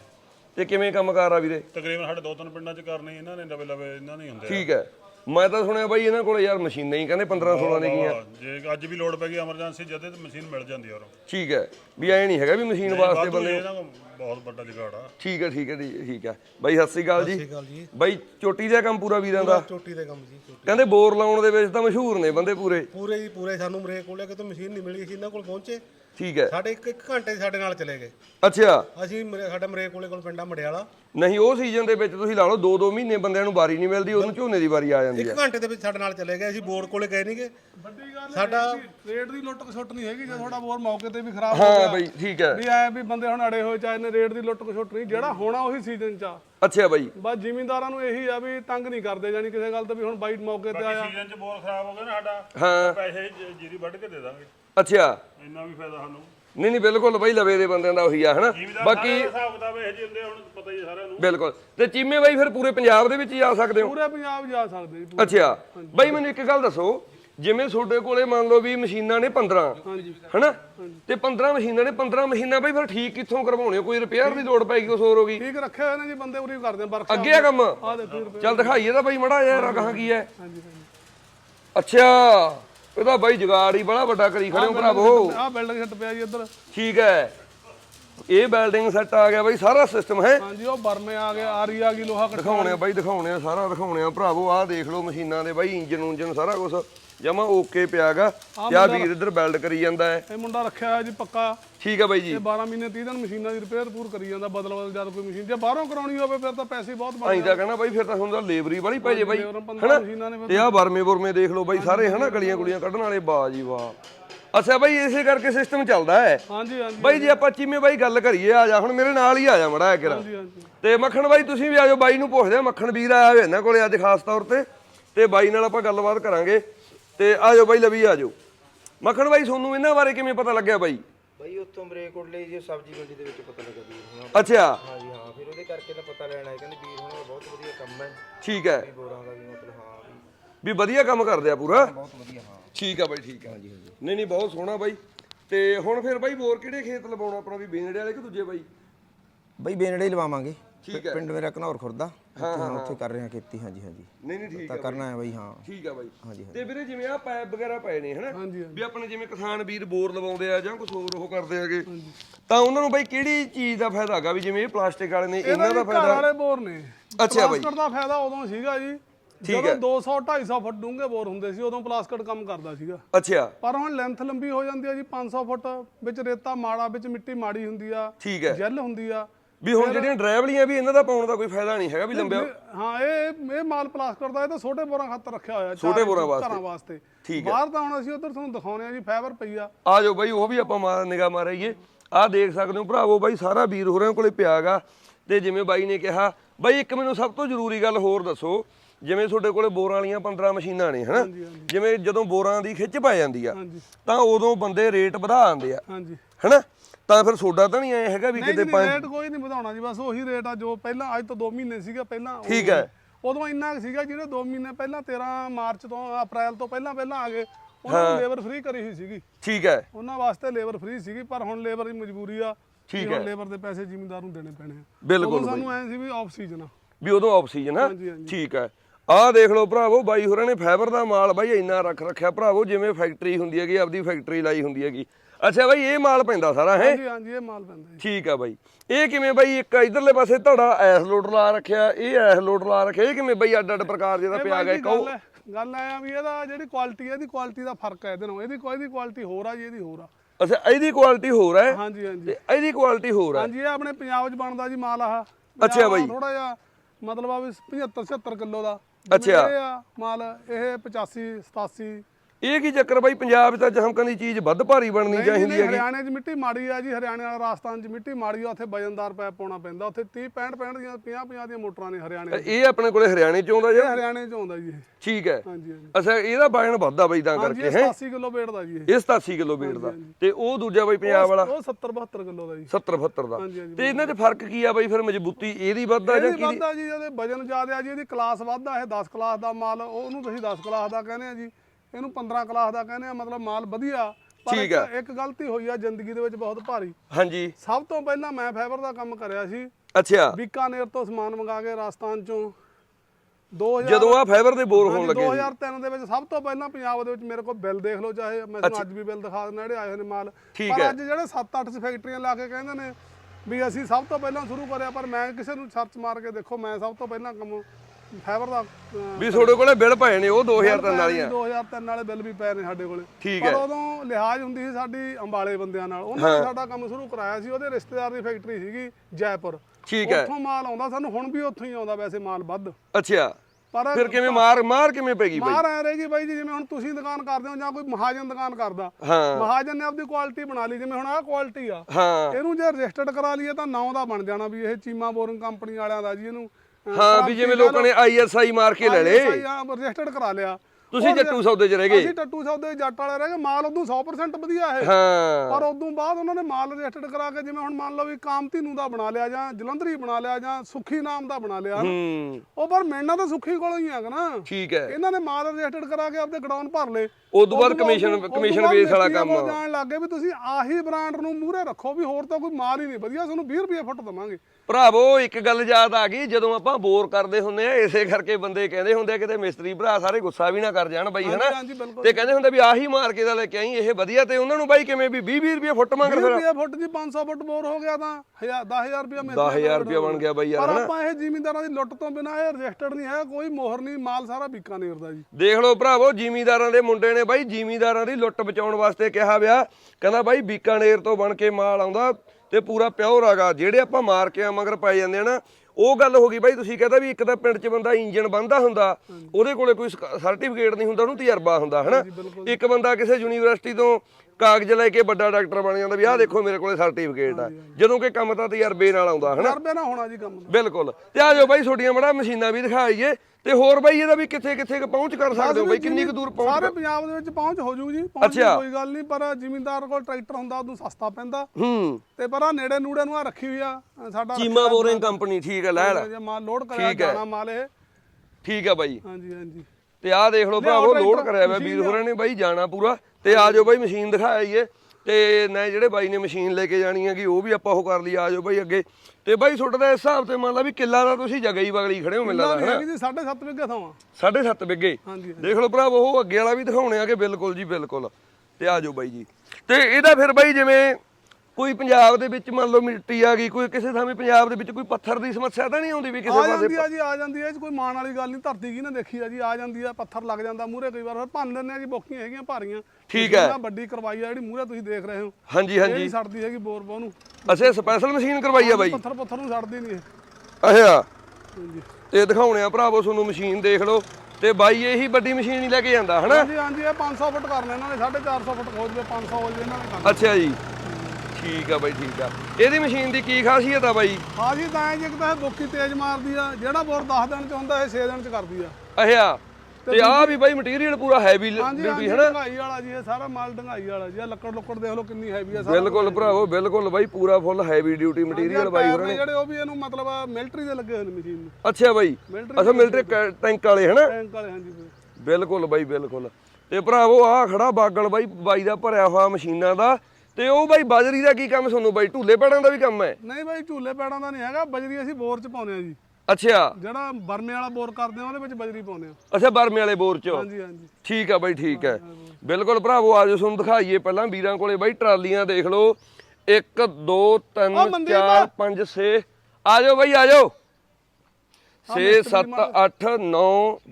Speaker 1: ਤੇ ਕਿਵੇਂ ਕੰਮਕਾਰ ਆ ਵੀਰੇ?
Speaker 5: ਤਕਰੀਬਨ ਸਾਡੇ ਦੋ ਤਿੰਨ ਪਿੰਡਾਂ 'ਚ ਕਰਨੇ ਇਹਨਾਂ ਨੇ ਲਵੇ ਲਵੇ ਇਹਨਾਂ ਨਹੀਂ ਹੁੰਦੇ
Speaker 1: ਠੀਕ ਹੈ। ਮੈਂ ਤਾਂ ਸੁਣਿਆ ਬਾਈ ਇਹਨਾਂ ਕੋਲੇ ਯਾਰ ਮਸ਼ੀਨਾਂ ਹੀ ਕਹਿੰਦੇ 15 16 ਨੇ ਗਈਆਂ।
Speaker 5: ਜੇ ਅੱਜ ਵੀ ਲੋਡ ਪੈ ਗਈ ਐਮਰਜੈਂਸੀ ਜਦੇ ਤੇ ਮਸ਼ੀਨ ਮਿਲ ਜਾਂਦੀ ਔਰ
Speaker 1: ਠੀਕ ਹੈ ਵੀ ਐ ਨਹੀਂ ਹੈਗਾ ਵੀ ਮਸ਼ੀਨ ਵਾਸਤੇ ਬੰਦੇ
Speaker 5: ਇਹਨਾਂ ਕੋਲ ਬਹੁਤ ਵੱਡਾ ਜੁਗਾੜ ਆ।
Speaker 1: ਠੀਕ ਹੈ ਠੀਕ ਹੈ ਜੀ, ਠੀਕ ਹੈ। ਬਾਈ ਸਤਿ ਸ਼੍ਰੀ ਅਕਾਲ ਜੀ। ਬਾਈ ਚੋਟੀ ਦਾ ਕੰਮ ਪੂਰਾ ਵੀਰਾਂ ਦਾ?
Speaker 6: ਚੋਟੀ ਦੇ ਕੰਮ ਜੀ ਚੋਟੀ।
Speaker 1: ਕਹਿੰਦੇ ਬੋਰ ਲਾਉਣ ਦੇ ਵਿੱਚ ਤਾਂ ਮਸ਼ਹੂਰ ਨੇ ਬੰਦੇ ਪੂਰੇ।
Speaker 6: ਪੂਰੇ ਜੀ ਪੂਰੇ। ਸਾਨੂੰ ਮਰੇ ਕੋਲੇ ਕਿਤੋਂ ਮਸ਼ੀਨ ਨਹੀਂ ਮਿਲੀ ਅਸੀਂ ਇਹਨਾਂ ਕੋਲ ਪਹੁੰਚੇ।
Speaker 1: ਠੀਕ ਹੈ।
Speaker 6: ਸਾਡੇ ਇੱਕ ਇੱਕ ਘੰਟੇ 'ਚ ਸਾਡੇ ਨਾਲ ਚਲੇ ਗਏ।
Speaker 1: ਅੱਛਾ।
Speaker 6: ਅਸੀਂ ਮਰੇ- ਸਾਡਾ ਮਰੇ ਕੋਲੇ ਕੋਲ ਪਿੰਡਾ ਮੜਿਆਲਾ।
Speaker 1: ਨਹੀਂ ਉਹ ਸੀਜ਼ਨ ਦੇ ਵਿੱਚ ਤੁਸੀਂ ਲਾ ਲਓ 2-2 ਮਹੀਨੇ ਬੰਦਿਆਂ ਨੂੰ ਵਾਰੀ ਨਹੀਂ ਮਿਲਦੀ ਉਹਨੂੰ ਝੋਨੇ ਦੀ ਵਾਰੀ ਆ ਜਾਂਦੀ ਹੈ।
Speaker 6: ਇੱਕ ਘੰਟੇ ਦੇ ਵਿੱਚ ਸਾਡੇ ਨਾਲ ਚਲੇ ਗਏ ਅਸੀਂ ਬੋਰ ਕੋਲੇ ਗਏ ਨਹੀਂਗੇ
Speaker 2: ਵੱਡੀ ਗੱਲ
Speaker 6: ਸਾਡਾ
Speaker 2: ਰੇਟ ਦੀ ਲੁੱਟ ਖਸੁੱਟ ਨਹੀਂ ਹੈਗੀ ਜੇ ਤੁਹਾਡਾ ਬੋਰ ਮੌਕੇ ਤੇ ਵੀ ਖਰਾਬ ਹੋ
Speaker 1: ਹਾਂ
Speaker 2: ਗਿਆ
Speaker 1: ਬਾਈ ਠੀਕ ਹੈ।
Speaker 2: ਵੀ ਐ ਵੀ ਬੰਦੇ ਹੁਣ ਅੜੇ ਹੋਏ ਚਾਹੇ ਨੇ ਰੇਟ ਦੀ ਲੁੱਟ ਖਸੁੱਟ ਨਹੀਂ ਜਿਹੜਾ ਹੋਣਾ ਉਹੀ ਸੀਜ਼ਨ ਚ ਆ।
Speaker 1: ਅੱਛਾ ਬਾਈ।
Speaker 2: ਬਸ ਜ਼ਿਮੀਂਦਾਰਾਂ ਨੂੰ ਇਹੀ ਆ ਵੀ ਤੰਗ ਨਹੀਂ ਕਰਦੇ ਜਾਨੀ ਕਿਸੇ ਗੱਲ ਤੇ ਵੀ ਹੁਣ ਬਾਈ ਮੌਕੇ ਤੇ ਆਇਆ।
Speaker 5: ਸੀਜ਼ਨ 'ਚ ਬੋਰ ਖਰਾਬ ਹੋ ਗਿਆ ਨਾ ਸਾਡਾ
Speaker 1: ਹਾਂ।
Speaker 5: ਪੈਸੇ ਜ- ਜੀਰੀ ਵੱਢ ਕੇ ਦੇ ਦਾਂਗੇ।
Speaker 1: ਅੱਛਾ।
Speaker 5: ਇੰਨਾ ਵੀ ਫਾਇਦਾ ਸਾਨੂੰ।
Speaker 1: ਨਹੀਂ ਨਹੀਂ ਬਿਲਕੁਲ ਬਾਈ ਲਵੇ ਦੇ ਬੰਦਿਆਂ ਦਾ ਉਹੀ ਆ ਹਨਾ? ਬਾਕੀ
Speaker 5: ਹਿਸਾਬ ਕਿਤਾਬ ਇਹ ਜਿਹੇ ਹੁੰਦੇ ਆ, ਹੁਣ ਪਤਾ ਹੀ ਆ ਸਾਰਿਆਂ ਨੂੰ।
Speaker 1: ਬਿਲਕੁਲ। ਤੇ ਚੀਮੇ ਬਾਈ ਫਿਰ ਪੂਰੇ ਪੰਜਾਬ ਦੇ ਵਿੱਚ ਹੀ ਆ ਸਕਦੇ ਹੋ?
Speaker 2: ਪੂਰੇ ਪੰਜਾਬ ਜਾ ਸਕਦੇ ਜੀ ਪੂਰੇ।
Speaker 1: ਅੱਛਾ। ਬਾਈ ਮੈਨੂੰ ਇੱਕ ਗੱਲ ਦੱਸੋ ਜਿਵੇਂ ਤੁਹਾਡੇ ਕੋਲੇ ਮੰਨ ਲਓ ਵੀ ਮਸ਼ੀਨਾਂ ਨੇ 15
Speaker 2: ਹਾਂਜੀ।
Speaker 1: ਹਨਾ? ਤੇ 15 ਮਸ਼ੀਨਾਂ ਨੇ 15 ਮਸ਼ੀਨਾਂ ਬਾਈ ਫਿਰ ਠੀਕ ਕਿੱਥੋਂ ਕਰਵਾਉਣੇ ਹੋ? ਕੋਈ ਰਿਪੇਅਰ ਦੀ ਲੋੜ ਪੈਗੀ ਕੁਛ ਹੋਰ ਹੋ ਗਈ?
Speaker 2: ਠੀਕ ਰੱਖੇ ਹੋਏ ਨੇ ਜੀ ਬੰਦੇ ਉਰੀ ਕਰਦੇ ਆ ਵਰਕ
Speaker 1: ਅੱਗੇ ਆ ਕੰਮ?
Speaker 2: ਆ ਦੇ 30 ਰੁਪਏ
Speaker 1: ਚੱਲ ਦਿਖਾਈਏ ਤਾਂ ਬਾਈ ਮੜਾ ਯਾਰ ਕਹਾਂ ਕੀ ਹੈ
Speaker 2: ਹਾਂਜੀ ਹਾਂਜੀ।
Speaker 1: ਅੱਛਾ। ਇਹਦਾ ਬਾਈ ਜੁਗਾੜ ਹੀ ਬੜਾ ਵੱਡਾ ਕਰੀ ਖੜੇ ਹੋ ਭਰਾਵੋ।
Speaker 2: ਆ ਬਿਲਡਿੰਗ ਛੱਟ ਪਿਆ ਜੀ ਇੱਧਰ।
Speaker 1: ਠੀਕ ਹੈ। ਇਹ ਬਿਲਡਿੰਗ ਸੈੱਟ ਆ ਗਿਆ ਬਾਈ ਸਾਰਾ ਸਿਸਟਮ ਹੈ।
Speaker 2: ਹਾਂਜੀ ਉਹ ਬਰਮੇ ਆ ਗਏ ਆਰੀ ਆ ਗਈ ਲੋਹਾ
Speaker 1: ਦਿਖਾਉਣੇ ਆ ਬਾਈ ਦਿਖਾਉਣੇ ਆ ਸਾਰਾ ਦਿਖਾਉਣੇ ਆ। ਭਰਾਵੋ ਆਹ ਦੇਖ ਲਓ ਮਸ਼ੀਨਾਂ ਦੇ ਬਾਈ ਇੰਜਨ ਉਂਜਨ ਸਾਰਾ ਕੁਝ ਜਮਾ ਓਕੇ ਪਿਆਗਾ। ਤੇ ਆ ਵੀਰ ਇੱਧਰ ਬਿਲਡ ਕਰੀ ਜਾਂਦਾ ਹੈ।
Speaker 2: ਇਹ ਮੁੰਡਾ ਰੱਖਿਆ ਹੋਇਆ ਜੀ ਪੱਕਾ।
Speaker 1: ਠੀਕ ਆ ਬਾਈ ਜੀ।
Speaker 2: ਇਹ 12 ਮਹੀਨੇ 30 ਦਿਨ ਮਸ਼ੀਨਾਂ ਦੀ ਰਿਪੇਅਰ ਪੂਰ ਕਰੀ ਜਾਂਦਾ ਬਦਲ ਬਦਲ ਜਦ ਕੋਈ ਮਸ਼ੀਨ ਜੇ ਬਾਹਰੋਂ ਕਰਾਉਣੀ ਹੋਵੇ ਫਿਰ ਤਾਂ ਪੈਸੇ ਬਹੁਤ ਬਣ
Speaker 1: ਐਂ ਤਾਂ ਕਹਿਣਾ ਬਾਈ ਫਿਰ ਤਾਂ ਹੁੰਦਾ ਲੇਬਰੀ ਵਾਲੀ ਪੈ ਜੇ ਬਾਈ।
Speaker 2: ਜਾਂਦੇ 15 ਮਸ਼ੀਨਾਂ ਨੇ ਫਿਰ
Speaker 1: ਤੇ ਆ ਬਰਮੇ ਬੁਰਮੇ ਦੇਖ ਲਓ ਬਾਈ ਸਾਰੇ ਹਨਾ ਗਲੀਆਂ ਗੁਲੀਆਂ ਕੱਢਣ ਵਾਲੇ ਬਾਹ ਜੀ ਵਾਹ। ਅੱਛਾ ਬਾਈ ਇਸੇ ਕਰਕੇ ਸਿਸਟਮ ਚੱਲਦਾ ਹੈ।
Speaker 2: ਹਾਂਜੀ ਹਾਂਜੀ।
Speaker 1: ਬਾਈ ਜੇ ਆਪਾਂ ਚੀਮੇ ਬਾਈ ਗੱਲ ਕਰੀਏ ਆ ਜਾ ਹੁਣ ਮੇਰੇ ਨਾਲ ਹੀ ਆ ਜਾ ਮੜਾ ਕਿਰਾ
Speaker 2: ਹਾਂਜੀ ਹਾਂਜੀ।
Speaker 1: ਤੇ ਮੱਖਣ ਬਾਈ ਤੁਸੀਂ ਵੀ ਆਜੋ ਬਾਈ ਨੂੰ ਪੁੱਛਦੇ ਆ ਮੱਖਣ ਵੀਰ ਆਇਆ ਹੋਇਆ ਇਹਨਾਂ ਕੋਲੇ ਅੱਜ ਖਾਸ ਤੌਰ ਤੇ। ਤੇ ਬਾਈ ਨਾਲ ਆਪਾਂ ਗੱਲਬਾਤ ਕਰਾਂਗੇ। ਤੇ ਆਜੋ ਬਾਈ ਲਵੀ ਆਜੋ। ਮੱਖਣ ਬਾਈ ਤੁਹਾਨੂੰ ਇਹਨਾਂ ਬਾਰੇ ਕਿਵੇਂ ਪਤਾ ਲੱਗਿਆ ਬਾਈ?
Speaker 7: ਬਈ ਉੱਥੋਂ ਮਰੇਕੋਟਲੇ ਜੀ ਸਬਜ਼ੀ ਮੰਡੀ ਦੇ ਵਿੱਚ ਪਤਾ ਲੱਗਾ ਵੀਰ ਹੁਣ
Speaker 1: ਅੱਛਾ।
Speaker 7: ਹਾਂਜੀ ਹਾਂ ਫਿਰ ਉਹਦੇ ਕਰਕੇ ਤਾਂ ਪਤਾ ਲੈਣਾ ਹੈ। ਕਹਿੰਦੇ ਵੀਰ ਹੁਣ ਬਹੁਤ ਵਧੀਆ ਕੰਮ ਹੈ।
Speaker 1: ਠੀਕ ਹੈ।
Speaker 7: ਵੀ ਬੋਰਾਂ ਦਾ ਵੀ ਮਤਲਬ ਹਾਂ ਵੀ
Speaker 1: ਵੀ ਵਧੀਆ ਕੰਮ ਕਰਦੇ ਆ ਪੂਰਾ?
Speaker 7: ਬਹੁਤ ਵਧੀਆ ਹਾਂ।
Speaker 1: ਠੀਕ ਆ ਬਾਈ ਠੀਕ ਆ। ਨਹੀਂ ਨਹੀਂ ਬਹੁਤ ਸੋਹਣਾ ਬਾਈ। ਤੇ ਹੁਣ ਫਿਰ ਬਾਈ ਬੋਰ ਕਿਹੜੇ ਖੇਤ ਲਵਾਉਣਾ ਆਪਣਾ ਵੀ ਬੇਨੜੇ ਵਾਲੇ ਕਿ ਦੂਜੇ ਬਾਈ?
Speaker 7: ਬਈ ਬੇਨੜੇ ਹੀ ਲਵਾਵਾਂਗੇ।
Speaker 1: ਠੀਕ ਹੈ।
Speaker 7: ਪਿੰਡ ਮੇਰਾ ਘਨੌਰ ਖੁਰਦਾ। ਉੱਥੇ ਹਾਂ ਉੱਥੇ ਕਰ ਰਹੇ ਹਾਂ ਖੇਤੀ ਹਾਂਜੀ ਹਾਂਜੀ।
Speaker 1: ਨਹੀਂ ਨਹੀਂ ਠੀਕ
Speaker 7: ਤਾਂ
Speaker 1: ਆ
Speaker 7: ਕਰਨਾ ਹੈ ਬਈ ਹਾਂ।
Speaker 1: ਠੀਕ ਆ ਬਾਈ।
Speaker 7: ਹਾਂਜੀ,
Speaker 1: ਤੇ ਵੀਰੇ ਜਿਵੇਂ ਆ ਪਾਈਪ ਵਗੈਰਾ ਪਏ ਨੇ ਹਨਾ?
Speaker 2: ਹਾਂਜੀ,
Speaker 1: ਵੀ ਆਪਣੇ ਜਿਵੇਂ ਕਿਸਾਨ ਵੀਰ ਬੋਰ ਲਵਾਉਂਦੇ ਆ ਜਾਂ ਕੁਝ ਹੋਰ ਉਹ ਕਰਦੇ ਹੈਗੇ। ਤਾਂ ਉਹਨਾਂ ਨੂੰ ਬਾਈ ਕਿਹੜੀ ਚੀਜ਼ ਦਾ ਫਾਇਦਾ ਹੈਗਾ? ਵੀ ਜਿਵੇਂ ਇਹ ਪਲਾਸਟਿਕ ਵਾਲੇ ਨੇ
Speaker 2: ਇਹਨਾਂ
Speaker 1: ਦਾ ਫਾਇਦਾ
Speaker 2: ਵਾਲੇ ਬੋਰ ਨੇ।
Speaker 1: ਅੱਛਾ ਬਾਈ।
Speaker 2: ਪਲਾਸਕਟ ਦਾ ਫਾਇਦਾ ਉਦੋਂ ਸੀਗਾ ਜੀ।
Speaker 1: ਠੀਕ
Speaker 2: ਜਦੋਂ 200 250 ਫੁੱਟ ਡੂੰਘੇ ਬੋਰ ਹੁੰਦੇ ਸੀ ਉਦੋਂ ਪਲਾਸਕਟ ਕੰਮ ਕਰਦਾ ਸੀਗਾ।
Speaker 1: ਅੱਛਾ।
Speaker 2: ਪਰ ਹੁਣ ਲੈਂਥ ਲੰਬੀ ਹੋ ਜਾਂਦੀ ਆ ਜੀ 500 ਫੁੱਟ ਵਿੱਚ ਰੇਤਾ ਮਾੜਾ ਵਿੱਚ ਮਿੱਟੀ ਮਾੜੀ ਹੁੰਦੀ ਆ
Speaker 1: ਠੀਕ ਹੈ।
Speaker 2: ਜੈਲ ਹੁੰਦੀ ਆ।
Speaker 1: ਵੀ ਹੁਣ ਜਿਹੜੀਆਂ ਡਰਾਈਵਲੀਆਂ ਵੀ ਇਹਨਾਂ ਦਾ ਪਾਉਣ ਦਾ ਕੋਈ ਫਾਇਦਾ ਨਹੀਂ ਹੈਗਾ ਵੀ ਲੰਬਿਆ
Speaker 2: ਹਾਂ ਇਹ ਇਹ ਮਾਲ ਪਲਾਸਕਟ ਦਾ ਇਹ ਤਾਂ ਛੋਟੇ ਬੋਰਾਂ ਖਾਤਰ ਰੱਖਿਆ ਹੋਇਆ
Speaker 1: ਛੋਟੇ ਬੋਰਾਂ ਵਾਸਤੇ।
Speaker 2: ਘਰਾਂ ਵਾਸਤੇ।
Speaker 1: ਠੀਕ
Speaker 2: ਬਾਹਰ ਤਾਂ ਹੁਣ ਅਸੀਂ ਉਧਰ ਤੁਹਾਨੂੰ ਦਿਖਾਉਣੇ ਆ ਜੀ ਫਾਈਬਰ ਪਈ ਆ।
Speaker 1: ਆ ਜਾਓ ਬਾਈ ਉਹ ਵੀ ਆਪਾਂ ਮਾਰ ਨਿਗਾਹ ਮਾਰਾਈਏ। ਆਹ ਦੇਖ ਸਕਦੇ ਹੋ ਭਰਾਵੋ ਬਾਈ ਸਾਰਾ ਵੀਰ ਹੋਰਾਂ ਕੋਲੇ ਪਿਆਗਾ ਤੇ ਜਿਵੇਂ ਬਾਈ ਨੇ ਕਿਹਾ ਬਾਈ ਇੱਕ ਮੈਨੂੰ ਸਭ ਤੋਂ ਜ਼ਰੂਰੀ ਗੱਲ ਹੋਰ ਦੱਸੋ। ਜਿਵੇਂ ਤੁਹਾਡੇ ਕੋਲੇ ਬੋਰਾਂ ਵਾਲੀਆਂ 15 ਮਸ਼ੀਨਾਂ ਨੇ ਹਨਾ? ਜਿਵੇਂ ਜਦੋਂ ਬੋਰਾਂ ਦੀ ਖਿੱਚ ਪੈ ਜਾਂਦੀ ਆ ਤਾਂ ਉਦੋਂ ਬੰਦੇ ਰੇਟ ਵਧਾ ਆਂਦੇ ਆ। ਹਨਾ? ਤਾਂ ਫਿਰ ਸੋਡਾ ਤਾਂ ਨਹੀਂ ਐ ਹੈਗਾ ਵੀ ਕਿਤੇ ਪੰਜ
Speaker 2: ਰੇਟ ਕੋਈ ਨਹੀਂ ਵਧਾਉਣਾ ਜੀ ਬਸ ਉਹੀ ਰੇਟ ਆ ਜੋ ਪਹਿਲਾਂ ਅੱਜ ਤੋਂ 2 ਮਹੀਨੇ ਸੀਗਾ ਪਹਿਲਾਂ
Speaker 1: ਠੀਕ ਹੈ।
Speaker 2: ਉਦੋਂ ਇੰਨਾ ਸੀਗਾ ਜਿਹੜੇ 2 ਮਹੀਨੇ ਪਹਿਲਾਂ 13 ਮਾਰਚ ਤੋਂ ਅਪ੍ਰੈਲ ਤੋਂ ਪਹਿਲਾਂ ਪਹਿਲਾਂ ਆ ਗਏ ਉਹਨਾਂ ਨੂੰ ਲੇਬਰ ਫ੍ਰੀ ਕਰੀ ਹੋਈ ਸੀਗੀ।
Speaker 1: ਠੀਕ ਹੈ।
Speaker 2: ਉਹਨਾਂ ਵਾਸਤੇ ਲੇਬਰ ਫ੍ਰੀ ਸੀਗੀ ਪਰ ਹੁਣ ਲੇਬਰ ਦੀ ਮਜਬੂਰੀ ਆ
Speaker 1: ਠੀਕ ਹੈ।
Speaker 2: ਲੇਬਰ ਦੇ ਪੈਸੇ ਜ਼ਿਮੀਂਦਾਰ ਨੂੰ ਦੇਣੇ ਪੈਣੇ ਆ।
Speaker 1: ਬਿਲਕੁਲ
Speaker 2: ਸਾਨੂੰ ਐ ਸੀ ਵੀ ਆਫ ਸੀਜ਼ਨ ਆ।
Speaker 1: ਵੀ ਉਦੋਂ ਆਫ ਸੀਜ਼ਨ ਆ। ਠੀਕ ਹੈ। ਆਹ ਦੇਖ ਲਓ ਭਰਾਵੋ ਬਾਈ ਹੋਰਾਂ ਨੇ ਫਾਈਬਰ ਦਾ ਮਾਲ ਬਾਈ ਇੰਨਾ ਰੱਖ ਰੱਖਿਆ ਭਰਾਵੋ ਜਿਵੇਂ ਫੈਕਟਰੀ ਹੁੰਦੀ ਹੈਗੀ ਆਪਦੀ ਫੈਕਟਰੀ ਲਾਈ ਹੁੰਦੀ ਹੈਗੀ। ਅੱਛਾ ਬਾਈ ਇਹ ਮਾਲ ਪੈਂਦਾ ਸਾਰਾ ਹੈ?
Speaker 2: ਹਾਂਜੀ ਹਾਂਜੀ ਇਹ ਮਾਲ ਪੈਂਦਾ ਜੀ।
Speaker 1: ਠੀਕ ਆ ਬਾਈ। ਇਹ ਕਿਵੇਂ ਬਾਈ ਇੱਕ ਇਧਰਲੇ ਪਾਸੇ ਧੜਾ ਐਸ ਲੋਡ ਲਾ ਰੱਖਿਆ ਇਹ ਐਸ ਲੋਡ ਲਾ ਰੱਖਿਆ ਇਹ ਕਿਵੇਂ ਬਾਈ ਅੱਡ ਅੱਡ ਪ੍ਰਕਾਰ ਜਿਹਦਾ ਪਿਆ ਗਿਆ ਉਹ
Speaker 2: ਗੱਲ ਹੈ- ਗੱਲ ਐ ਆ ਵੀ ਇਹਦਾ ਜਿਹੜੀ ਕੁਆਲਿਟੀ ਹੈ ਇਹਦੀ ਕੁਆਲਿਟੀ ਦਾ ਫ਼ਰਕ ਹੈ ਇਹਦੇ ਨਾਲ। ਇਹਦੀ ਕੋਈ ਦੀ ਕੁਆਲਿਟੀ ਹੋਰ ਆ ਜੀ ਇਹਦੀ ਹੋਰ ਆ।
Speaker 1: ਅੱਛਾ ਇਹਦੀ ਕੁਆਲਿਟੀ ਹੋਰ ਹੈ?
Speaker 2: ਹਾਂਜੀ ਹਾਂਜੀ।
Speaker 1: ਤੇ ਇਹਦੀ ਕੁਆਲਿਟੀ ਹੋਰ ਹੈ?
Speaker 2: ਹਾਂਜੀ ਇਹ ਆਪਣੇ ਪੰਜਾਬ 'ਚ ਬਣਦਾ ਜੀ ਮਾਲ ਆਹ।
Speaker 1: ਅੱਛਾ ਬਾਈ।
Speaker 2: ਥੋੜਾ ਜਿਹਾ ਮਤਲਬ ਆ ਵੀ 75 76 ਕਿਲੋ ਦਾ।
Speaker 1: ਅੱਛਾ।
Speaker 2: ਇਹ ਆ ਮਾਲ ਇਹ 85 87
Speaker 1: ਇਹ ਕੀ ਚੱਕਰ ਬਾਈ? ਪੰਜਾਬ 'ਚ ਤਾਂ ਜਹਮਕਾਂ ਦੀ ਚੀਜ਼ ਵੱਧ ਭਾਰੀ ਬਣਨੀ ਚਾਹੀਦੀ ਹੈਗੀ।
Speaker 2: ਹਰਿਆਣੇ 'ਚ ਮਿੱਟੀ ਮਾੜੀ ਆ ਜੀ ਹਰਿਆਣੇ ਵਾਲਾ ਰਾਜਸਥਾਨ 'ਚ ਮਿੱਟੀ ਮਾੜੀ ਆ ਉੱਥੇ ਵਜਨਦਾਰ ਪੈਪ ਪਾਉਣਾ ਪੈਂਦਾ ਉੱਥੇ 30 65 65 ਦੀਆਂ 50 50 ਦੀਆਂ ਮੋਟਰਾਂ ਨੇ ਹਰਿਆਣੇ।
Speaker 1: ਇਹ ਆਪਣੇ ਕੋਲੇ ਹਰਿਆਣੇ 'ਚ ਆਉਂਦਾ
Speaker 2: ਇਹ
Speaker 1: ਜਾਂ?
Speaker 2: ਹਰਿਆਣੇ 'ਚ ਆਉਂਦਾ ਜੀ
Speaker 1: ਠੀਕ ਹੈ।
Speaker 2: ਹਾਂਜੀ
Speaker 1: ਅੱਛਾ ਇਹਦਾ ਵਜਨ ਵੱਧਦਾ ਬਾਈ ਤਾਂ ਕਰਕੇ ਹੈ?
Speaker 2: 87 ਕਿਲੋ weight ਦਾ ਜੀ ਇਹ।
Speaker 1: ਇਹ 87 ਕਿਲੋ weight ਦਾ। ਤੇ ਉਹ ਦੂਜਾ ਬਾਈ ਪੰਜਾਬ ਵਾਲਾ?
Speaker 2: ਉਹ 70 72 ਕਿਲੋ ਦਾ ਜੀ।
Speaker 1: 70 72 ਦਾ। ਤੇ ਇਹਨਾਂ 'ਚ ਫ਼ਰਕ ਕੀ ਆ ਬਾਈ? ਫਿਰ ਮਜ਼ਬੂਤੀ ਇਹਦੀ ਵੱਧਦਾ ਜਾਂ ਕੀ
Speaker 2: ਵੱਧਦਾ ਜੀ ਇਹਦੇ ਵਜਨ ਜ਼ਿਆਦਾ ਆ ਜੀ ਇਹਦੀ ਕਲਾਸ ਵੱਧਦਾ ਇਹ 10 ਕਲਾਸ ਦਾ ਮਾਲ ਉਹਨੂੰ ਤੁਸੀਂ 10 ਕਲਾਸ ਦਾ ਕਹਿੰਦੇ ਆ ਜੀ ਇਹਨੂੰ 15 ਕਲਾਸ ਦਾ ਕਹਿੰਦੇ ਆ ਮਤਲਬ ਮਾਲ ਵਧੀਆ ਪਰ
Speaker 1: ਠੀਕ
Speaker 2: ਇੱਕ ਇੱਕ ਗਲਤੀ ਹੋਈ ਆ ਜ਼ਿੰਦਗੀ ਦੇ ਵਿੱਚ ਬਹੁਤ ਭਾਰੀ।
Speaker 1: ਹਾਂਜੀ।
Speaker 2: ਸਭ ਤੋਂ ਪਹਿਲਾਂ ਮੈਂ ਫਾਈਬਰ ਦਾ ਕੰਮ ਕਰਿਆ ਸੀ।
Speaker 1: ਅੱਛਾ।
Speaker 2: ਬੀਕਾਨੇਰ ਤੋਂ ਸਮਾਨ ਮੰਗਾ ਕੇ ਰਾਜਸਥਾਨ ਚੋਂ। 2000
Speaker 1: ਜਦੋਂ ਆ ਫਾਈਬਰ ਦੇ ਬੋਰ ਹੋਣ
Speaker 2: ਹਾਂਜੀ,
Speaker 1: ਲੱਗੇ ਸੀ।
Speaker 2: 2003 ਦੇ ਵਿੱਚ ਸਭ ਤੋਂ ਪਹਿਲਾਂ ਪੰਜਾਬ ਦੇ ਵਿੱਚ ਮੇਰੇ ਕੋਲ ਬਿੱਲ ਦੇਖ ਲਓ ਚਾਹੇ ਮੈਂ ਤੁਹਾਨੂੰ ਅੱਜ ਵੀ ਬਿੱਲ ਦਿਖਾ ਦਿੰਦਾ ਜਿਹੜੇ ਆਏ ਹੋਏ ਨੇ ਮਾਲ।
Speaker 1: ਠੀਕ
Speaker 2: ਪਰ
Speaker 1: ਹੈ।
Speaker 2: ਅੱਜ ਜਿਹੜੇ 7-8 ਫੈਕਟਰੀਆਂ ਲਾ ਕੇ ਕਹਿੰਦੇ ਨੇ ਵੀ ਅਸੀਂ ਸਭ ਤੋਂ ਪਹਿਲਾਂ ਸ਼ੁਰੂ ਕਰਿਆ ਪਰ ਮੈਂ ਕਿਸੇ ਨੂੰ ਸਰਚ ਮਾਰ ਕੇ ਦੇਖੋ ਮੈਂ ਸਭ ਤੋਂ ਪਹਿਲਾਂ ਕੰਮ ਫਾਈਬਰ ਦਾ ਅਹ,
Speaker 1: ਵੀ ਤੁਹਾਡੇ ਕੋਲੇ ਬਿੱਲ ਪਏ ਨੇ ਉਹ 2003
Speaker 2: ਬਿੱਲ
Speaker 1: ਵਾਲੀਆਂ।
Speaker 2: 2003 ਵਾਲੇ ਬਿੱਲ ਵੀ ਪਏ ਨੇ ਸਾਡੇ ਕੋਲੇ।
Speaker 1: ਠੀਕ
Speaker 2: ਪਰ
Speaker 1: ਹੈ।
Speaker 2: ਉਦੋਂ ਲਿਹਾਜ਼ ਹੁੰਦੀ ਸੀ ਸਾਡੀ ਅੰਬਾਲੇ ਬੰਦਿਆਂ ਨਾਲ। ਉਹਨਾਂ ਨੇ ਸਾਡਾ ਕੰਮ ਸ਼ੁਰੂ ਕਰਾਇਆ ਸੀ ਉਹਦੇ ਰਿਸ਼ਤੇਦਾਰ ਦੀ ਫੈਕਟਰੀ ਸੀਗੀ ਜੈਪੁਰ।
Speaker 1: ਠੀਕ ਹੈ।
Speaker 2: ਉੱਥੋਂ ਮਾਲ ਆਉਂਦਾ ਸਾਨੂੰ ਹੁਣ ਵੀ ਉੱਥੋਂ ਹੀ ਆਉਂਦਾ ਵੈਸੇ ਮਾਲ ਵੱਧ।
Speaker 1: ਅੱਛਾ।
Speaker 2: ਪਰ
Speaker 1: ਫਿਰ ਕਿਵੇਂ ਮਾਰ ਮਾਰ ਕਿਵੇਂ ਪੈ ਗਈ ਬਾਈ?
Speaker 2: ਮਾਰ ਐ ਰਹੇਗੀ ਬਾਈ ਜੀ ਜਿਵੇਂ ਹੁਣ ਤੁਸੀਂ ਦੁਕਾਨ ਕਰਦੇ ਹੋ ਜਾਂ ਕੋਈ ਮਹਾਜਨ ਦੁਕਾਨ ਕਰਦਾ।
Speaker 1: ਹਾਂ।
Speaker 2: ਮਹਾਜਨ ਨੇ ਆਪਦੀ ਕੁਆਲਿਟੀ ਬਣਾ ਲਈ ਜਿਵੇਂ ਹੁਣ ਆਹ ਕੁਆਲਿਟੀ ਆ।
Speaker 1: ਹਾਂ।
Speaker 2: ਇਹਨੂੰ ਜੇ ਰਜਿਸਟਰਡ ਕਰਾ ਲਈਏ ਤਾਂ ਨਾਂ ਦਾ ਬਣ ਜਾਣਾ ਵੀ ਇਹ ਚੀਮਾ ਬੋਰਿੰਗ ਕੰਪਨੀ ਵਾਲਿਆਂ ਦਾ ਜੀ ਇਹਨੂੰ
Speaker 1: ਹਾਂ ਵੀ ਜਿਵੇਂ ਲੋਕਾਂ ਨੇ ਆਈਐਸਆਈ ਮਾਰ ਕੇ ਲੈ ਲਏ।
Speaker 2: ਰਜਿਸਟਰਡ ਕਰਾ ਲਿਆ।
Speaker 1: ਤੁਸੀਂ ਜੱਟੂ ਸੌਦੇ 'ਚ ਰਹਿ ਗਏ।
Speaker 2: ਅਸੀਂ ਟੱਟੂ ਸੌਦੇ ਜੱਟ ਵਾਲੇ ਰਹਿ ਗਏ ਮਾਲ ਉਦੋਂ 100% ਵਧੀਆ ਇਹ
Speaker 1: ਹਾਂ।
Speaker 2: ਪਰ ਉਦੋਂ ਬਾਅਦ ਉਹਨਾਂ ਨੇ ਮਾਲ ਰਜਿਸਟਰਡ ਕਰਾ ਕੇ ਜਿਵੇਂ ਹੁਣ ਮੰਨ ਲਓ ਵੀ ਕਾਮਤੀ ਨੂੰ ਦਾ ਬਣਾ ਲਿਆ ਜਾਂ ਜਲੰਧਰੀ ਬਣਾ ਲਿਆ ਜਾਂ ਸੁਖੀ ਨਾਮ ਦਾ ਬਣਾ ਲਿਆ।
Speaker 1: ਹੂੰ।
Speaker 2: ਉਹ ਪਰ ਮਿਲਣਾ ਤਾਂ ਸੁਖੀ ਕੋਲੋਂ ਹੀ ਹੈਗਾ ਨਾ?
Speaker 1: ਠੀਕ ਹੈ।
Speaker 2: ਇਹਨਾਂ ਨੇ ਮਾਲ ਰਜਿਸਟਰਡ ਕਰਾ ਕੇ ਆਪਦੇ ਗਡਾਊਨ ਭਰ ਲਏ।
Speaker 1: ਉਦੋਂ ਬਾਅਦ ਕਮਿਸ਼ਨ ਕਮਿਸ਼ਨ ਬੇਸ ਵਾਲਾ ਕੰਮ
Speaker 2: ਉਹ ਜਾਣ ਲੱਗੇ ਵੀ ਤੁਸੀਂ ਆਹੀ ਬ੍ਰਾਂਡ ਨੂੰ ਮੂਹਰੇ ਰੱਖੋ ਵੀ ਹੋਰ ਤਾਂ ਕੋਈ ਮਾਲ ਹੀ ਨਹੀਂ ਵਧੀਆ ਤੁਹਾਨੂੰ 20 ਰੁਪਏ ਫੁੱਟ ਦਵਾਂਗੇ।
Speaker 1: ਭਰਾਵੋ ਇੱਕ ਗੱਲ ਯਾਦ ਆ ਗਈ ਜਦੋਂ ਆਪਾਂ ਬੋਰ ਕਰਦੇ ਹੁੰਦੇ ਆ ਇਸੇ ਕਰਕੇ ਬੰਦੇ ਕਹਿੰਦੇ ਹੁੰਦੇ ਆ ਕਿਤੇ ਮਿਸਤਰੀ ਭਰਾ ਸਾਰੇ ਗੁੱਸਾ ਵੀ ਨਾ ਕਰ ਜਾਣ ਬਾਈ ਹਨਾ। ਤੇ ਕਹਿੰਦੇ ਹੁੰਦੇ ਵੀ ਆਹੀ ਮਾਰਕੇ ਦਾ ਲੈ ਕੇ ਆਈ ਇਹ ਵਧੀਆ ਤੇ ਉਹਨਾਂ ਨੂੰ ਬਾਈ ਕਿਵੇਂ ਵੀ 20 20 ਰੁਪਏ ਫੁੱਟ ਮੰਗ
Speaker 2: 20
Speaker 1: ਫਿਰ
Speaker 2: ਰੁਪਏ ਫੁੱਟ ਜੀ 500 ਫੁੱਟ ਬੋਰ ਹੋ ਗਿਆ ਤਾਂ 10000 ਰੁਪਏ ਮਿਲ
Speaker 1: 10000 ਰੁਪਏ ਬਣ ਗਿਆ ਬਾਈ ਯਾਰ
Speaker 2: ਪਰ
Speaker 1: ਹਨਾ?
Speaker 2: ਆਪਾਂ ਇਹ ਜ਼ਿਮੀਂਦਾਰਾਂ ਦੀ ਲੁੱਟ ਤੋਂ ਬਿਨਾ ਇਹ ਰਜਿਸਟਰਡ ਨਹੀਂ ਹੈ ਕੋਈ ਮੋਹਰ ਨਹੀਂ ਮਾਲ ਸਾਰਾ ਬੀਕਾਨੇਰ ਦਾ ਜੀ।
Speaker 1: ਦੇਖ ਲਓ ਭਰਾਵੋ ਜ਼ਿਮੀਂਦਾਰਾਂ ਦੇ ਮੁੰਡੇ ਨੇ ਬਾਈ ਜ਼ਿਮੀਂਦਾਰਾਂ ਦੀ ਲੁੱਟ ਬਚਾਉਣ ਵਾਸਤੇ ਕਿਹਾ ਵਿਆ। ਕਹਿੰਦਾ ਬਾਈ ਬੀਕਾਨੇਰ ਤੋਂ ਬਣ ਕੇ ਮਾਲ ਆਉਂਦਾ ਤੇ ਪੂਰਾ ਪਿਓਰ ਆਗਾ ਜਿਹੜੇ ਆਪਾਂ ਮਾਰ ਕੇ ਮਗਰ ਪਾਈ ਜਾਂਦੇ ਆ ਨਾ ਉਹ ਗੱਲ ਹੋ ਗਈ ਬਾਈ ਤੁਸੀਂ ਕਹਿੰਦਾ ਵੀ ਇੱਕ ਤਾਂ ਪਿੰਡ 'ਚ ਬੰਦਾ ਇੰਜਨ ਬੰਦਾ ਹੁੰਦਾ ਉਹਦੇ ਕੋਲੇ ਕੋਈ ਸਰਟੀਫਿਕੇਟ ਨਹੀਂ ਹੁੰਦਾ ਉਹਨੂੰ ਤਜਰਬਾ ਹੁੰਦਾ ਹਨਾ? ਇੱਕ ਬੰਦਾ ਕਿਸੇ ਯੂਨੀਵਰਸਿਟੀ ਤੋਂ ਕਾਗਜ਼ ਲੈ ਕੇ ਵੱਡਾ ਡਾਕਟਰ ਬਣ ਜਾਂਦਾ ਵੀ ਆਹ ਦੇਖੋ ਮੇਰੇ ਕੋਲੇ ਸਰਟੀਫਿਕੇਟ ਆ। ਜਦੋਂ ਕਿ ਕੰਮ ਤਾਂ ਤਜਰਬੇ ਨਾਲ ਆਉਂਦਾ ਹਨਾ?
Speaker 2: ਰੁਪਏ ਨਾ ਹੋਣਾ ਜੀ ਕੰਮ।
Speaker 1: ਬਿਲਕੁਲ। ਤੇ ਆ ਜਾਓ ਬਾਈ ਛੋਟੀਆਂ ਬੜਾ ਮਸ਼ੀਨਾਂ ਵੀ ਦਿਖਾਈਏ ਤੇ ਹੋਰ ਬਾਈ ਇਹਦਾ ਵੀ ਕਿੱਥੇ ਕਿੱਥੇ ਪਹੁੰਚ ਕਰ ਸਕਦੇ ਹੋ ਬਾਈ? ਕਿੰਨੀ ਕੁ ਦੂਰ ਪਹੁੰਚ
Speaker 2: ਸਾਰੇ ਪੰਜਾਬ ਦੇ ਵਿੱਚ ਪਹੁੰਚ ਹੋ ਜੂ ਜੀ ਪਹੁੰਚ। ਕੋਈ ਗੱਲ ਨਹੀਂ ਪਰ ਜ਼ਿਮੀਂਦਾਰ ਕੋਲ ਟਰੈਕਟਰ ਹੁੰਦਾ ਉਹਨੂੰ ਸਸਤਾ ਪੈਂਦਾ।
Speaker 1: ਹੂੰ।
Speaker 2: ਤੇ ਪਰ ਆ ਨੇੜੇ ਨੂੜੇ ਨੂੰ ਆ ਰੱਖੀ ਹੋਈ ਆ ਸਾਡਾ
Speaker 1: ਚੀਮਾ ਬੋਰਿੰਗ ਕੰਪਨੀ ਠੀਕ ਹੈ ਲੈ ਲੈ।
Speaker 2: ਮਾਲ ਲੋਡ ਕਰਿਆ। ਜਾਣਾ ਮਾਲ ਇਹ।
Speaker 1: ਠੀਕ ਹੈ ਬਾਈ।
Speaker 2: ਹਾਂਜੀ ਹਾਂਜੀ।
Speaker 1: ਤੇ ਆਹ ਦੇਖ ਲਓ ਭਰਾਵੋ ਲੋਡ ਕਰਿਆ ਹੋਇਆ ਵੀਰ ਹੋਰਾਂ ਨੇ ਬਾਈ ਜਾਣਾ ਪੂਰਾ। ਤੇ ਆ ਜਾਓ ਬਾਈ ਮਸ਼ੀਨ ਦਿਖਾਈਏ ਤੇ ਨਾ ਜਿਹੜੇ ਬਾਈ ਨੇ ਮਸ਼ੀਨ ਲੈ ਕੇ ਜਾਣੀ ਹੈਗੀ ਉਹ ਵੀ ਆਪਾਂ ਉਹ ਕਰ ਲਈ ਆ ਜਾਓ ਬਾਈ ਅੱਗੇ। ਤੇ ਬਾਈ ਤੁਹਾਡਾ ਦਾ ਇਸ ਹਿਸਾਬ ਤੇ ਮੰਨ ਲਾ ਵੀ ਕਿੱਲਾ ਦਾ ਤੁਸੀਂ ਜਗ੍ਹਾ ਹੀ ਵਗਲੀ ਖੜੇ ਹੋ ਹਨਾ?
Speaker 2: ਹੈਗੀ ਜੀ 7.5 ਵਿਗੇ ਥਾਵਾਂ
Speaker 1: ਸਾਢੇ ਸੱਤ ਬਿੱਗੇ
Speaker 2: ਹਾਂਜੀ
Speaker 1: ਦੇਖ ਲਓ ਭਰਾਵੋ ਉਹ ਅੱਗੇ ਵਾਲਾ ਵੀ ਦਿਖਾਉਣੇ ਆਗੇ ਬਿਲਕੁਲ ਜੀ ਬਿਲਕੁਲ। ਤੇ ਆ ਜਾਓ ਬਾਈ ਜੀ। ਤੇ ਇਹਦਾ ਫਿਰ ਬਾਈ ਜਿਵੇਂ ਕੋਈ ਪੰਜਾਬ ਦੇ ਵਿੱਚ ਮੰਨ ਲਓ ਮਿੱਟੀ ਆ ਗਈ ਕੋਈ ਕਿਸੇ ਥਾਂ ਵੀ ਪੰਜਾਬ ਦੇ ਵਿੱਚ ਕੋਈ ਪੱਥਰ ਦੀ ਸਮੱਸਿਆ ਤਾਂ ਨਹੀਂ ਆਉਂਦੀ ਵੀ ਕਿਸੇ
Speaker 2: ਆ
Speaker 1: ਪਾਸੇ
Speaker 2: ਜਾਂਦੀ ਆ ਜੀ ਆ ਜਾਂਦੀ ਆ ਇਹ 'ਚ ਕੋਈ ਮਾਣ ਵਾਲੀ ਗੱਲ ਨਹੀਂ ਧਰਤੀ ਕੀ ਨਾ ਦੇਖੀ ਆ ਜੀ ਆ ਜਾਂਦੀ ਆ ਪੱਥਰ ਲੱਗ ਜਾਂਦਾ ਮੂਰੇ ਕਈ ਵਾਰ ਫਿਰ ਭੰਨ ਲੈਂਦੇ ਆ ਜੀ ਬੋਕੀਆਂ ਹੈਗੀਆਂ ਭਾਰੀਆਂ।
Speaker 1: ਠੀਕ ਹੈ।
Speaker 2: ਵੱਡੀ ਕਰਵਾਈ ਆ ਜਿਹੜੀ ਮੂਰੇ ਤੁਸੀਂ ਦੇਖ ਰਹੇ ਹੋ।
Speaker 1: ਹਾਂਜੀ
Speaker 2: ਇਹ
Speaker 1: ਹਾਂਜੀ।
Speaker 2: ਨਹੀਂ ਸੜਦੀ ਹੈਗੀ ਬੋਰ ਬੋ ਨੂੰ।
Speaker 1: ਅਸੀਂ ਸਪੈਸ਼ਲ ਮਸ਼ੀਨ ਕਰਵਾਈ ਆ ਬਾਈ?
Speaker 2: ਪੱਥਰ ਪੱਥਰ ਨੂੰ ਸੜਦੀ ਨਹੀਂ ਇਹ। ਹਾਂਜੀ।
Speaker 1: ਤੇ ਦਿਖਾਉਣੇ ਆ ਭਰਾਵੋ ਤੁਹਾਨੂੰ ਮਸ਼ੀਨ ਦੇਖ ਲਓ। ਤੇ ਬਾਈ ਇਹੀ ਵੱਡੀ ਮਸ਼ੀਨ ਹੀ ਲੈ ਕੇ ਜਾਂਦਾ ਹਨਾ?
Speaker 2: ਹਾਂਜੀ ਹਾਂਜੀ ਇਹ 500 ਫੁੱਟ ਕਰਨਾ ਇਹਨਾਂ ਨੇ 450 ਫੁੱਟ ਖੋਜ ਦੇ 500 ਹੋ ਜੇ ਇਹਨਾਂ ਨੇ ਕਰਨਾ
Speaker 1: ਅੱਛਾ ਜੀ। ਠੀਕ ਆ ਬਾਈ ਠੀਕ ਆ। ਇਹਦੀ ਮਸ਼ੀਨ ਦੀ ਕੀ ਖਾਸੀਅਤ ਆ ਬਾਈ?
Speaker 2: ਜੀ ਤਾਂ ਇਹ ਜੇ ਕਿਤੇ ਬੋਕੀ ਤੇਜ਼ ਮਾਰਦੀ ਆ ਜਿਹੜਾ ਬੋਰ 10 ਦਿਨ ਚ ਹੁੰਦਾ ਇਹ 6 ਦਿਨ ਚ ਕਰਦੀ ਆ।
Speaker 1: ਅੱਛਾ। ਤੇ ਆ ਵੀ ਬਾਈ ਮਟੀਰੀਅਲ ਪੂਰਾ ਹੈਵੀ ਡਿਊਟੀ
Speaker 2: ਹਾਂਜੀ
Speaker 1: ਹਨਾ?
Speaker 2: ਢੰਗਾਈ ਵਾਲਾ ਜੀ ਇਹ ਸਾਰਾ ਮਾਲ ਢੰਗਾਈ ਵਾਲਾ ਜੀ ਆਹ ਲੱਕੜ ਲੁੱਕੜ ਦੇਖ ਲਓ ਕਿੰਨੀ ਹੈਵੀ ਆ ਸਾਰਾ
Speaker 1: ਬਿਲਕੁਲ ਭਰਾਵੋ ਬਿਲਕੁਲ ਬਾਈ ਪੂਰਾ ਫੁੱਲ ਹੈਵੀ ਡਿਊਟੀ ਮਟੀਰੀਅਲ ਬਾਈ ਹੋਰਾਂ
Speaker 2: ਨੇ
Speaker 1: ਨੇ।
Speaker 2: ਜਿਹੜੇ ਉਹ ਵੀ ਇਹਨੂੰ ਮਤਲਬ ਮਿਲਟਰੀ ਦੇ ਲੱਗੇ ਹੋਏ ਨੇ ਮਸ਼ੀਨ ਨੂੰ।
Speaker 1: ਅੱਛਾ ਬਾਈ ਅੱਛਾ ਮਿਲਟਰੀ ਟੈਂਕ ਵਾਲੇ ਹਨਾ?
Speaker 2: ਟੈਂਕ ਵਾਲੇ ਹਾਂਜੀ
Speaker 1: ਬਿਲਕੁਲ। ਬਾਈ ਬਿਲਕੁਲ। ਤੇ ਭਰਾਵੋ ਆ ਖੜਾ ਬਾਗਲ ਬਾਈ ਬਾਈ ਦਾ ਭਰਿਆ ਹੋਇਆ ਮਸ਼ੀਨਾਂ ਦਾ। ਤੇ ਉਹ ਬਾਈ ਬਾਜਰੀ ਦਾ ਕੀ ਕੰਮ ਤੁਹਾਨੂੰ ਬਾਈ? ਢੂਲੇ ਪੈੜਾਂ ਦਾ ਵੀ ਕੰਮ ਹੈ?
Speaker 2: ਨਹੀਂ ਬਾਈ ਝੂਲੇ ਪੈੜਾਂ ਦਾ ਨਹੀਂ ਹੈਗਾ ਬਜਰੀ ਅਸੀਂ ਬੋਰ ਚ ਪਾਉਂਦੇ ਆ ਜੀ।
Speaker 1: ਅੱਛਾ।
Speaker 2: ਜਿਹੜਾ ਬਰਮੇ ਵਾਲਾ ਬੋਰ ਕਰਦੇ ਆ ਉਹਦੇ ਵਿੱਚ ਬਜਰੀ ਪਾਉਂਦੇ ਆ।
Speaker 1: ਅੱਛਾ ਬਰਮੇ ਵਾਲੇ ਬੋਰ ਚ?
Speaker 2: ਹਾਂਜੀ ਹਾਂਜੀ।
Speaker 1: ਠੀਕ ਆ ਬਾਈ ਠੀਕ ਹੈ ਬਿਲਕੁਲ ਭਰਾਵੋ ਆਜੋ ਤੁਹਾਨੂੰ ਦਿਖਾਈਏ ਪਹਿਲਾਂ ਵੀਰਾਂ ਕੋਲੇ। ਬਾਈ ਟਰਾਲੀਆਂ ਦੇਖ ਲਓ। 1 2 3
Speaker 2: ਉਹ ਮਨਦੀਪ!
Speaker 1: 4 5 6 ਆਜੋ ਬਾਈ ਆਜੋ। 6 7 8 9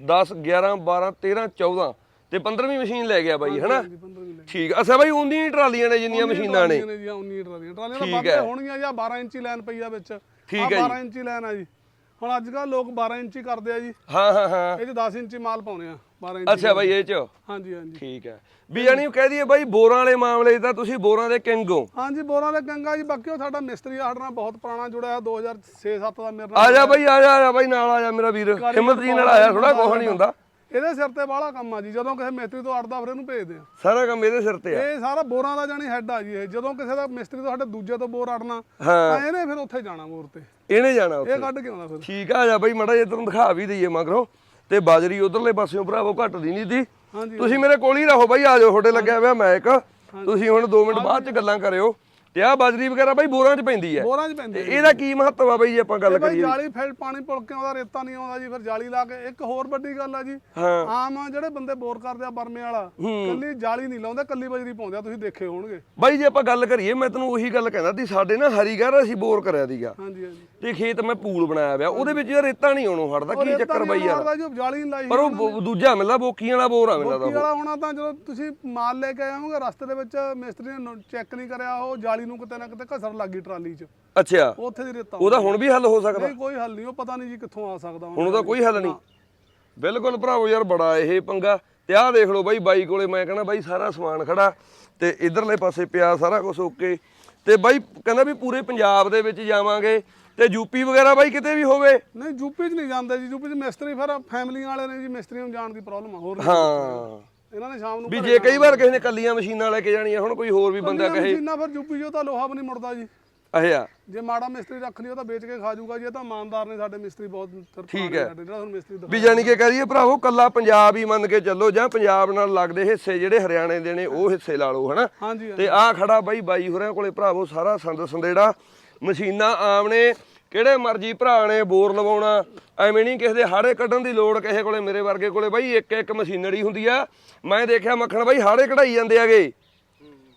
Speaker 1: 10 11 12 13 14 ਤੇ 15ਵੀਂ ਮਸ਼ੀਨ ਲੈ ਗਿਆ ਬਾਈ ਹਨਾ?
Speaker 2: ਜੀ 15 ਮਿੰਟ
Speaker 1: ਠੀਕ ਆ। ਅੱਛਾ ਬਾਈ ਹੀ ਟਰਾਲੀਆਂ ਨੇ ਜਿੰਨੀਆਂ ਮਸ਼ੀਨਾਂ ਨੇ।
Speaker 2: 19 ਟਰਾਲੀਆਂ। ਟਰਾਲੀਆਂ
Speaker 1: ਠੀਕ
Speaker 2: ਵੱਧੇ। ਹੋਣਗੀਆਂ ਜਾਂ 12 ਇੰਚੀ ਲਾਈਨ ਪਈ ਆ ਵਿੱਚ।
Speaker 1: ਠੀਕ ਹੈ ਜੀ।
Speaker 2: 12 ਇੰਚੀ ਲਾਈਨ ਆ ਜੀ। ਹੁਣ ਅੱਜ ਕੱਲ ਲੋਕ 12 ਇੰਚੀ ਕਰਦੇ ਆ ਜੀ।
Speaker 1: ਹਾਂ ਹਾਂ ਹਾਂ।
Speaker 2: ਇਹ 'ਚ 10 ਇੰਚੀ ਮਾਲ ਪਾਉਣੇ ਆ 12 ਇੰਚੀ
Speaker 1: ਅੱਛਾ ਬਾਈ ਇਹ ਚ?
Speaker 2: ਹਾਂਜੀ ਹਾਂਜੀ।
Speaker 1: ਠੀਕ ਹੈ। ਵੀ ਜਾਨੀ ਕਹਿ ਦਈਏ ਬਾਈ ਬੋਰਾਂ ਵਾਲੇ ਮਾਮਲੇ 'ਚ ਤਾਂ ਤੁਸੀਂ ਬੋਰਾਂ ਦੇ ਕਿੰਗ ਹੋ।
Speaker 2: ਹਾਂਜੀ ਬੋਰਾਂ ਦੇ ਗੰਗਾ ਜੀ। ਬਾਕੀ ਉਹ ਸਾਡਾ ਮਿਸਤਰੀ ਆ ਸਾਡੇ ਨਾਲ ਬਹੁਤ ਪੁਰਾਣਾ ਜੁੜਿਆ ਹੈ 2006-7 ਦਾ ਮੇਰੇ
Speaker 1: ਆ
Speaker 2: ਨਾਲ
Speaker 1: ਜਾ ਬਾਈ ਆ ਜਾ ਆ ਜਾ ਬਾਈ ਨਾਲ ਆ ਜਾ ਮੇਰਾ ਵੀਰ। ਹਿੰਮਤ ਜੀ ਨਾਲ ਆਇਆ ਥੋੜਾ ਕੁਛ ਨਹੀਂ ਹੁੰਦਾ।
Speaker 2: ਇਹਦੇ ਸਿਰ ਤੇ ਬਾਹਲਾ ਕੰਮ ਆ ਜੀ ਜਦੋਂ ਕਿਸੇ ਮਿਸਤਰੀ ਤੋਂ ਅੜਦਾ ਫਿਰ ਇਹਨੂੰ ਭੇਜਦੇ ਆ।
Speaker 1: ਸਾਰਾ ਕੰਮ ਇਹਦੇ ਸਿਰ ਤੇ ਆ।
Speaker 2: ਇਹ ਸਾਰਾ ਬੋਰਾਂ ਦਾ ਜਾਨੀ ਹੈੱਡ ਆ ਜੀ ਇਹ। ਜਦੋਂ ਕਿਸੇ ਦਾ ਮਿਸਤਰੀ ਤੋਂ ਸਾਡੇ ਦੂਜੇ ਤੋਂ ਬੋਰ ਅੜਨਾ ਤਾਂ ਇਹਨੇ ਫਿਰ ਉੱਥੇ ਜਾਣਾ ਬੋਰ ਤੇ।
Speaker 1: ਇਹਨੇ ਜਾਣਾ ਉੱਥੇ।
Speaker 2: ਇਹ ਕੱਢ ਕੇ ਆਉਂਦਾ ਫਿਰ।
Speaker 1: ਠੀਕ ਆ ਜਾ ਬਾਈ ਮੜਾ ਜੇ ਤੈਨੂੰ ਦਿਖਾ ਵੀ ਦਈਏ ਮਗਰੋਂ। ਤੇ ਬਾਜਰੀ ਉਧਰਲੇ ਪਾਸਿਓਂ ਭਰਾਵੋ ਘੱਟ ਦੀ। ਨਹੀਂ
Speaker 2: ਹਾਂਜੀ
Speaker 1: ਤੁਸੀਂ ਮੇਰੇ ਕੋਲ ਹੀ ਰਹੋ ਬਾਈ ਆ ਜਾਓ ਤੁਹਾਡੇ ਲੱਗਿਆ ਹੋਇਆ ਮੈਕ ਤੁਸੀਂ ਹੁਣ 2 ਮਿੰਟ ਬਾਅਦ ਚ ਗੱਲਾਂ ਕਰਿਓ। ਤੇ ਆ ਬਾਜਰੀ ਵਗੈਰਾ ਬਾਈ ਬੋਰਾਂ 'ਚ ਪੈਂਦੀ ਹੈ।
Speaker 2: ਬੋਰਾਂ 'ਚ ਪੈਂਦੇ
Speaker 1: ਇਹਦਾ ਕੀ ਮਹੱਤਵ ਆ ਬਾਈ ਜੇ ਆਪਾਂ ਗੱਲ ਕਰੀਏ?
Speaker 2: ਜਾਲੀ ਫੈਲ ਪਾਣੀ ਪੁਲ ਕੇ ਆਉਂਦਾ ਰੇਤਾ ਨਹੀਂ ਆਉਂਦਾ ਜੀ ਫਿਰ ਜਾਲੀ ਲਾ ਕੇ। ਇੱਕ ਹੋਰ ਵੱਡੀ ਗੱਲ ਆ ਜੀ
Speaker 1: ਹਾਂ।
Speaker 2: ਆਮ ਜਿਹੜੇ ਬੰਦੇ ਬੋਰ ਕਰਦੇ ਆ ਬਰਮੇ ਵਾਲਾ ਕੱਲੀ ਜਾਲੀ ਨਹੀਂ ਲਾਉਂਦੇ ਕੱਲੀ ਬਜਰੀ ਪਾਉਂਦੇ ਆ ਤੁਸੀਂ ਦੇਖੇ ਹੋਣਗੇ।
Speaker 1: ਬਾਈ ਜੇ ਆਪਾਂ ਗੱਲ ਕਰੀਏ ਮੈਂ ਤੈਨੂੰ ਉਹੀ ਗੱਲ ਕਹਿੰਦਾ ਸੀ ਸਾਡੇ ਨਾ ਹਰੀਗੜ੍ਹ ਅਸੀਂ ਬੋਰ ਕਰਿਆ ਸੀਗਾ।
Speaker 2: ਹਾਂਜੀ ਹਾਂਜੀ।
Speaker 1: ਤੇ ਖੇਤ ਮੈਂ ਪੂਲ ਬਣਾਇਆ ਹੋਇਆ ਉਹਦੇ ਵਿੱਚ ਰੇਤਾ ਨਹੀਂ ਆਉਣੋਂ ਹਟਦਾ ਕੀ ਚੱਕਰ ਬਾਈ ਯਾਰ? ਪਰ ਉਹ ਦੂਜਾ ਮਿਲਦਾ ਬੋਕੀਆਂ ਵਾਲਾ ਬੋਰ ਆ ਮਿਲਦਾ
Speaker 2: ਕੀ ਵਾਲਾ ਹੋਣਾ ਤਾਂ ਜਦੋਂ ਤੁਸੀਂ ਮਾਲ ਲੈ ਕੇ ਆਓਗੇ ਰਸਤੇ ਦੇ ਵਿੱਚ ਮਿਸਤਰੀ ਨੇ ਚੈੱਕ ਨਹੀਂ ਕਰਿਆ ਉਹ ਜਾਲੀ ਨੂੰ ਕਿਤੇ ਨਾ ਕਿਤੇ ਘਸਰ ਲੱਗੀ ਟਰਾਲੀ 'ਚ।
Speaker 1: ਅੱਛਾ।
Speaker 2: ਉੱਥੇ ਦੀ ਰੇਤਾ
Speaker 1: ਉਹਦਾ ਹੁਣ ਵੀ ਹੱਲ ਹੋ ਸਕਦਾ।
Speaker 2: ਨਹੀਂ ਕੋਈ ਹੱਲ ਨਹੀਂ ਉਹ ਪਤਾ ਨਹੀਂ ਜੀ ਕਿੱਥੋਂ ਆ ਸਕਦਾ
Speaker 1: ਹੁਣ ਉਹਦਾ। ਕੋਈ ਹੱਲ ਨਹੀਂ। ਬਿਲਕੁਲ ਭਰਾਵੋ ਯਾਰ ਬੜਾ ਇਹ ਪੰਗਾ। ਤੇ ਆਹ ਦੇਖ ਲਓ ਬਾਈ ਬਾਈ ਕੋਲੇ ਮੈਂ ਕਹਿੰਦਾ ਬਾਈ ਸਾਰਾ ਸਮਾਨ ਖੜਾ। ਤੇ ਇਧਰਲੇ ਪਾਸੇ ਪਿਆ ਸਾਰਾ ਕੁਝ ਓਕੇ ਤੇ ਬਾਈ ਕਹਿੰਦਾ ਵੀ ਪੂਰੇ ਪੰਜਾਬ ਦੇ ਵਿੱਚ ਜਾਵਾਂਗੇ। ਤੇ ਯੂਪੀ ਵਗੈਰਾ ਬਾਈ ਕਿਤੇ ਵੀ ਹੋਵੇ?
Speaker 2: ਨਹੀਂ ਯੂਪੀ 'ਚ ਨਹੀਂ ਜਾਂਦੇ ਜੀ। ਯੂਪੀ 'ਚ ਮਿਸਤਰੀ ਫਿਰ ਫੈਮਲੀਆਂ ਵਾਲੇ ਨੇ ਜੀ ਮਿਸਤਰੀਆਂ ਨੂੰ ਜਾਣ ਦੀ ਪ੍ਰੋਬਲਮ ਆ। ਹੋਰ।
Speaker 1: ਹਾਂ।
Speaker 2: ਇਹਨਾਂ ਨੇ ਸ਼ਾਮ ਨੂੰ
Speaker 1: ਵੀ ਜੇ ਕਈ ਵਾਰ ਕਿਸੇ ਨੇ ਕੱਲੀਆਂ ਮਸ਼ੀਨਾਂ ਲੈ ਕੇ ਜਾਣੀਆਂ ਹੁਣ ਕੋਈ ਹੋਰ ਵੀ ਬੰਦਾ ਕਹੇ।
Speaker 2: ਮਸ਼ੀਨਾਂ ਫਿਰ ਯੂਪੀ 'ਚੋਂ ਤਾਂ ਲੋਹਾ ਵੀ ਨਹੀਂ ਮੁੜਦਾ ਜੀ।
Speaker 1: ਅਹਿਆ
Speaker 2: ਜੇ ਮਾੜਾ ਮਿਸਤਰੀ ਰੱਖ ਉਹ ਤਾਂ ਵੇਚ ਕੇ ਖਾ ਜਾਊਗਾ ਜੀ ਇਹ ਤਾਂ ਇਮਾਨਦਾਰ ਨੇ ਸਾਡੇ ਮਿਸਤਰੀ ਬਹੁਤ
Speaker 1: ਠੀਕ ਹੈ।
Speaker 2: ਸਾਡੇ ਜਿਹੜਾ ਤੁਹਾਨੂੰ ਮਿਸਤਰੀ
Speaker 1: ਵੀ ਜਾਨੀ ਕਿ ਕਰੀਏ ਭਰਾਵੋ ਕੱਲਾ ਪੰਜਾਬ ਹੀ ਮੰਨ ਕੇ ਚੱਲੋ ਜਾਂ ਪੰਜਾਬ ਨਾਲ ਲੱਗਦੇ ਹਿੱਸੇ ਜਿਹੜੇ ਹਰਿਆਣੇ ਦੇ ਨੇ ਉਹ ਹਿੱਸੇ ਲਾ ਲਓ ਹਨਾ? ਤੇ ਆਹ ਖੜਾ ਬਾਈ ਬਾਈ ਹੋਰਾਂ ਕੋਲੇ ਭਰਾਵੋ ਸਾਰਾ ਸੰਦ ਸੰਦੇੜਾ ਮਸ਼ੀਨਾਂ ਆਮ ਨੇ। ਕਿਹੜੇ ਮਰਜ਼ੀ ਭਰਾ ਨੇ ਬੋਰ ਲਵਾਉਣਾ ਐਵੇਂ ਨਹੀਂ ਕਿਸੇ ਦੇ ਹਾੜੇ ਕੱਢਣ ਦੀ ਲੋੜ ਕਿਸੇ ਕੋਲੇ ਮੇਰੇ ਵਰਗੇ ਕੋਲੇ ਬਾਈ ਇੱਕ ਇੱਕ ਮਸ਼ੀਨਰੀ ਹੁੰਦੀ ਆ। ਮੈਂ ਦੇਖਿਆ ਮੱਖਣ ਬਾਈ ਹਾੜੇ ਕਢਾਈ ਜਾਂਦੇ ਆਗੇ।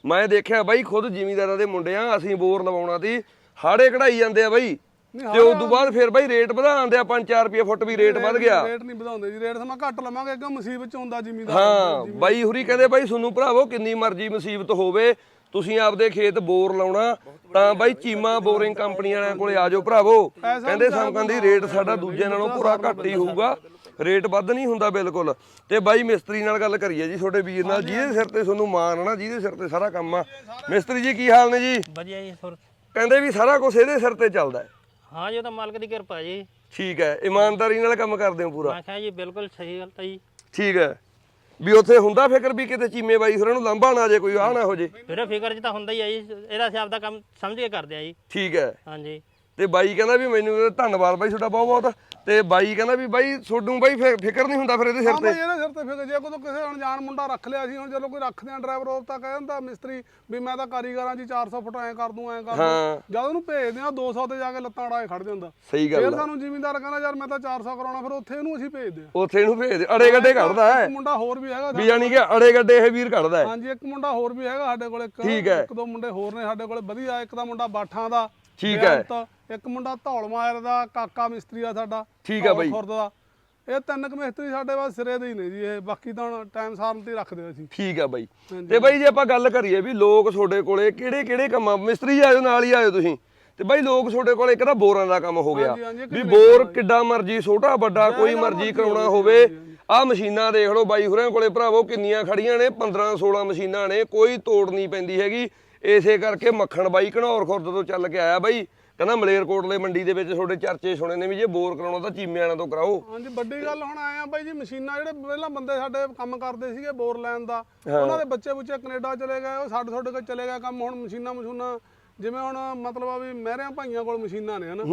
Speaker 1: ਮੈਂ ਦੇਖਿਆ ਬਾਈ ਖੁਦ ਜ਼ਿਮੀਂਦਾਰਾਂ ਦੇ ਮੁੰਡੇ ਆ ਅਸੀਂ ਬੋਰ ਲਵਾਉਣਾ ਤੀ ਹਾੜੇ ਕਢਾਈ ਜਾਂਦੇ ਆ ਬਾਈ। ਤੇ ਉਸ ਤੋਂ ਬਾਅਦ ਫਿਰ ਬਾਈ ਰੇਟ ਵਧਾਉਂਦੇ ਆ 5-4 ਰੁਪਏ ਫੁੱਟ ਵੀ ਰੇਟ ਵੱਧ ਗਿਆ।
Speaker 2: ਰੇਟ ਨਹੀਂ ਵਧਾਉਂਦੇ ਜੀ ਰੇਟ ਸਮਾਂ ਘੱਟ ਲਵਾਂਗੇ ਕਿਉਂ ਮੁਸੀਬਤ ਚ ਹੁੰਦਾ ਜ਼ਿਮੀਦਾਰ
Speaker 1: ਹਾਂ ਬਾਈ ਹੁਰੀ ਕਹਿੰਦੇ ਬਾਈ ਤੁਹਾਨੂੰ ਭਰਾਵੋ ਕਿੰਨੀ ਮਰਜ਼ੀ ਮੁਸੀਬਤ ਹੋਵੇ ਤੁਸੀਂ ਆਪਦੇ ਖੇਤ ਬੋਰ ਲਾਉਣਾ ਤਾਂ ਬਾਈ ਚੀਮਾ ਬੋਰਿੰਗ ਕੰਪਨੀ ਵਾਲਿਆਂ ਕੋਲੇ ਆ ਜਾਓ ਭਰਾਵੋ। ਕਹਿੰਦੇ ਸਮਕਾਂ ਦੀ ਰੇਟ ਸਾਡਾ ਦੂਜੇ ਨਾਲੋਂ ਪੂਰਾ ਘੱਟ ਹੀ ਹੋਊਗਾ। ਰੇਟ ਵੱਧ ਨਹੀਂ ਹੁੰਦਾ ਬਿਲਕੁਲ। ਤੇ ਬਾਈ ਮਿਸਤਰੀ ਨਾਲ ਗੱਲ ਕਰੀਏ ਜੀ ਤੁਹਾਡੇ ਵੀਰ ਨਾਲ। ਜਿਹਦੇ ਸਿਰ ਤੇ ਤੁਹਾਨੂੰ ਮਾਣ ਨਾ ਜਿਹਦੇ ਸਿਰ ਤੇ ਸਾਰਾ ਕੰਮ ਆ। ਮਿਸਤਰੀ ਜੀ ਕੀ ਹਾਲ ਨੇ ਜੀ?
Speaker 8: ਵਧੀਆ ਜੀ ਹੋਰ?
Speaker 1: ਕਹਿੰਦੇ ਵੀ ਸਾਰਾ ਕੁਝ ਇਹਦੇ ਸਿਰ ਤੇ ਚੱਲਦਾ ਹੈ।
Speaker 8: ਹਾਂ ਜੀ ਉਹ ਤਾਂ ਮਾਲਕ ਦੀ ਕਿਰਪਾ ਜੀ।
Speaker 1: ਠੀਕ ਹੈ ਇਮਾਨਦਾਰੀ ਨਾਲ ਕੰਮ ਕਰਦੇ ਹੋ ਪੂਰਾ।
Speaker 8: ਮੈਂ ਕਿਹਾ ਜੀ ਬਿਲਕੁਲ ਸਹੀ ਗੱਲ ਤਾਂ ਜੀ।
Speaker 1: ਠੀਕ ਹੈ। ਵੀ ਉੱਥੇ ਹੁੰਦਾ ਫਿਕਰ ਵੀ ਕਿਤੇ ਚੀਮੇ ਬਾਈ ਹੋਰਾਂ ਨੂੰ ਲੰਬਾ ਨਾ ਜੇ ਕੋਈ ਆ ਨਾ ਹੋ ਜੇ।
Speaker 8: ਵੀਰੇ ਫਿਕਰ ਚ ਤਾਂ ਹੁੰਦਾ ਹੀ ਆ ਜੀ ਇਹਦਾ ਅਸੀਂ ਆਪਦਾ ਕੰਮ ਸਮਝ ਕੇ ਕਰਦੇ ਆ ਜੀ।
Speaker 1: ਠੀਕ ਹੈ।
Speaker 8: ਹਾਂਜੀ।
Speaker 1: ਤੇ ਬਾਈ ਕਹਿੰਦਾ ਵੀ ਮੈਨੂੰ ਧੰਨਵਾਦ ਬਾਈ ਤੁਹਾਡਾ ਬਹੁਤ ਬਹੁਤ ਤੇ ਬਾਈ ਕਹਿੰਦਾ ਵੀ ਬਾਈ ਤੁਹਾਨੂੰ ਬਾਈ ਫਿ- ਫਿਕਰ ਨਹੀਂ ਹੁੰਦਾ ਫਿਰ ਇਹਦੇ ਸਿਰ ਤੇ।
Speaker 2: ਇਹਦੇ ਸਿਰ ਤੇ ਫਿਕਰ ਜੇ ਕੋਈ ਕਿਸੇ ਅਣਜਾਣ ਮੁੰਡਾ ਰੱਖ ਲਿਆ ਸੀ ਹੁਣ ਜਦੋਂ ਕੋਈ ਰੱਖਦੇ ਆ ਡਰਾਈਵਰ ਉਹ ਤਾਂ ਕਹਿ ਦਿੰਦਾ ਮਿਸਤਰੀ ਵੀ ਮੈਂ ਤਾਂ ਕਾਰੀਗਰਾਂ ਜੀ 400 ਫੁੱਟ ਐ ਕਰ ਦੂੰ ਐ ਕਰ
Speaker 1: ਹਾਂ।
Speaker 2: ਦੂੰ ਜਦ ਉਹਨੂੰ ਭੇਜਦੇ ਆ 200 ਤੇ ਜਾ ਕੇ ਲੱਤਾਂ ਅੜਾਏ ਖੜ ਜਾਂਦਾ।
Speaker 1: ਸਹੀ
Speaker 2: ਫਿਰ
Speaker 1: ਗੱਲ ਆ।
Speaker 2: ਸਾਨੂੰ ਜ਼ਿਮੀਂਦਾਰ ਕਹਿੰਦਾ ਯਾਰ ਮੈਂ ਤਾਂ 400 ਕਰਾਉਣਾ ਫਿਰ ਉੱਥੇ ਇਹਨੂੰ ਅਸੀਂ ਭੇਜਦੇ ਆ।
Speaker 1: ਉੱਥੇ ਇਹਨੂੰ ਭੇਜ ਦੇ ਅੜੇ ਗੱਡੇ ਕੱਢਦਾ ਹੈ।
Speaker 2: ਇੱਕ ਮੁੰਡਾ ਹੋਰ ਵੀ ਹੈਗਾ
Speaker 1: ਵੀ ਯਾਨੀ ਕਿ ਅੜੇ ਗੱਡੇ ਇਹ ਵੀਰ ਕੱਢਦਾ ਹੈ।
Speaker 2: ਹਾਂਜੀ ਇੱਕ ਮੁੰਡਾ ਹੋਰ ਵੀ ਹੈਗਾ ਸਾਡੇ ਕੋਲ ਇੱਕ
Speaker 1: ਠੀਕ ਹੈ।
Speaker 2: ਇੱਕ ਦੋ ਮੁੰਡੇ ਹੋਰ ਨੇ ਸਾਡੇ ਕੋਲ ਵਧੀਆ ਇੱਕ ਦਾ ਮੁੰਡਾ ਬਾਠਾਂ ਦਾ
Speaker 1: ਠੀਕ ਹੈ।
Speaker 2: ਬੇਅੰਤ, ਇੱਕ ਮੁੰਡਾ ਧੌਲ ਮਾਇਰ ਦਾ ਕਾਕਾ ਮਿਸਤਰੀ ਆ ਸਾਡਾ
Speaker 1: ਠੀਕ
Speaker 2: ਧੌਲ
Speaker 1: ਬਾਈ।
Speaker 2: ਖੁਰਦ ਦਾ। ਇਹ ਤਿੰਨ ਕੁ ਮਿਸਤਰੀ ਸਾਡੇ ਬਾਅਦ ਸਿਰੇ ਦੇ ਹੀ ਨੇ ਜੀ ਇਹ ਬਾਕੀ ਤਾਂ ਹੁਣ ਟਾਈਮ ਸਾਰਨ ਤੇ ਰੱਖਦੇ ਆ ਅਸੀਂ।
Speaker 1: ਠੀਕ ਆ ਬਾਈ। ਤੇ ਬਾਈ ਜੇ ਆਪਾਂ ਗੱਲ ਕਰੀਏ ਵੀ ਲੋਕ ਤੁਹਾਡੇ ਕੋਲੇ ਕਿਹੜੇ ਕਿਹੜੇ ਕੰਮਾਂ ਮਿਸਤਰੀ ਆਇਓ ਨਾਲ ਹੀ ਆਇਓ ਤੁਸੀਂ? ਤੇ ਬਾਈ ਲੋਕ ਤੁਹਾਡੇ ਕੋਲੇ ਇੱਕ ਤਾਂ ਬੋਰਾਂ ਦਾ ਕੰਮ ਹੋ ਗਿਆ। ਵੀ ਬੋਰ ਕਿੱਡਾ ਮਰਜ਼ੀ ਛੋਟਾ ਵੱਡਾ ਕੋਈ ਮਰਜ਼ੀ ਕਰਾਉਣਾ ਹੋਵੇ। ਆਹ ਮਸ਼ੀਨਾਂ ਦੇਖ ਲਓ ਬਾਈ ਹੁਰਾਂ ਕੋਲੇ ਭਰਾਵੋ ਕਿੰਨੀਆਂ ਖੜੀਆਂ ਨੇ 15 16 ਮਸ਼ੀਨਾਂ ਨੇ ਕੋਈ ਤੋੜ ਨਹੀਂ ਪੈਂਦੀ ਹੈਗੀ। ਇਸੇ ਕਰਕੇ ਮੱਖਣ ਬਾਈ ਘਨੌਰ ਖੁਰਦ ਤੋਂ ਚੱਲ ਕੇ ਆਇਆ ਬਾਈ। ਕਹਿੰਦਾ ਮਲੇਰਕੋਟਲੇ ਮੰਡੀ ਦੇ ਵਿੱਚ ਤੁਹਾਡੇ ਚਰਚੇ ਸੁਣੇ ਨੇ ਵੀ ਜੇ ਬੋਰ ਕਰਾਉਣਾ ਤਾਂ ਚੀਮਿਆਣਾ ਤੋਂ ਕਰਾਓ।
Speaker 2: ਹਾਂਜੀ ਵੱਡੀ ਗੱਲ ਹੁਣ ਆਏ ਆ ਬਾਈ ਜੀ ਮਸ਼ੀਨਾਂ ਜਿਹੜੇ ਪਹਿਲਾਂ ਬੰਦੇ ਸਾਡੇ ਕੰਮ ਕਰਦੇ ਸੀਗੇ ਬੋਰ ਲੈਣ ਦਾ ਉਹਨਾਂ ਦੇ ਬੱਚੇ ਬੁੱਚੇ ਕੈਨੇਡਾ ਚਲੇ ਗਏ ਉਹ ਸਾਡੇ ਤੁਹਾਡੇ ਕੋਲ ਚਲੇ ਗਿਆ ਕੰਮ ਹੁਣ ਮਸ਼ੀਨਾਂ ਮਸ਼ੂਨਾਂ ਜਿਵੇਂ ਹੁਣ ਮਤਲਬ ਆ ਵੀ ਮਹਿਰਿਆਂ ਭਾਈਆਂ ਕੋਲ ਮਸ਼ੀਨਾਂ ਨੇ ਹਨਾ?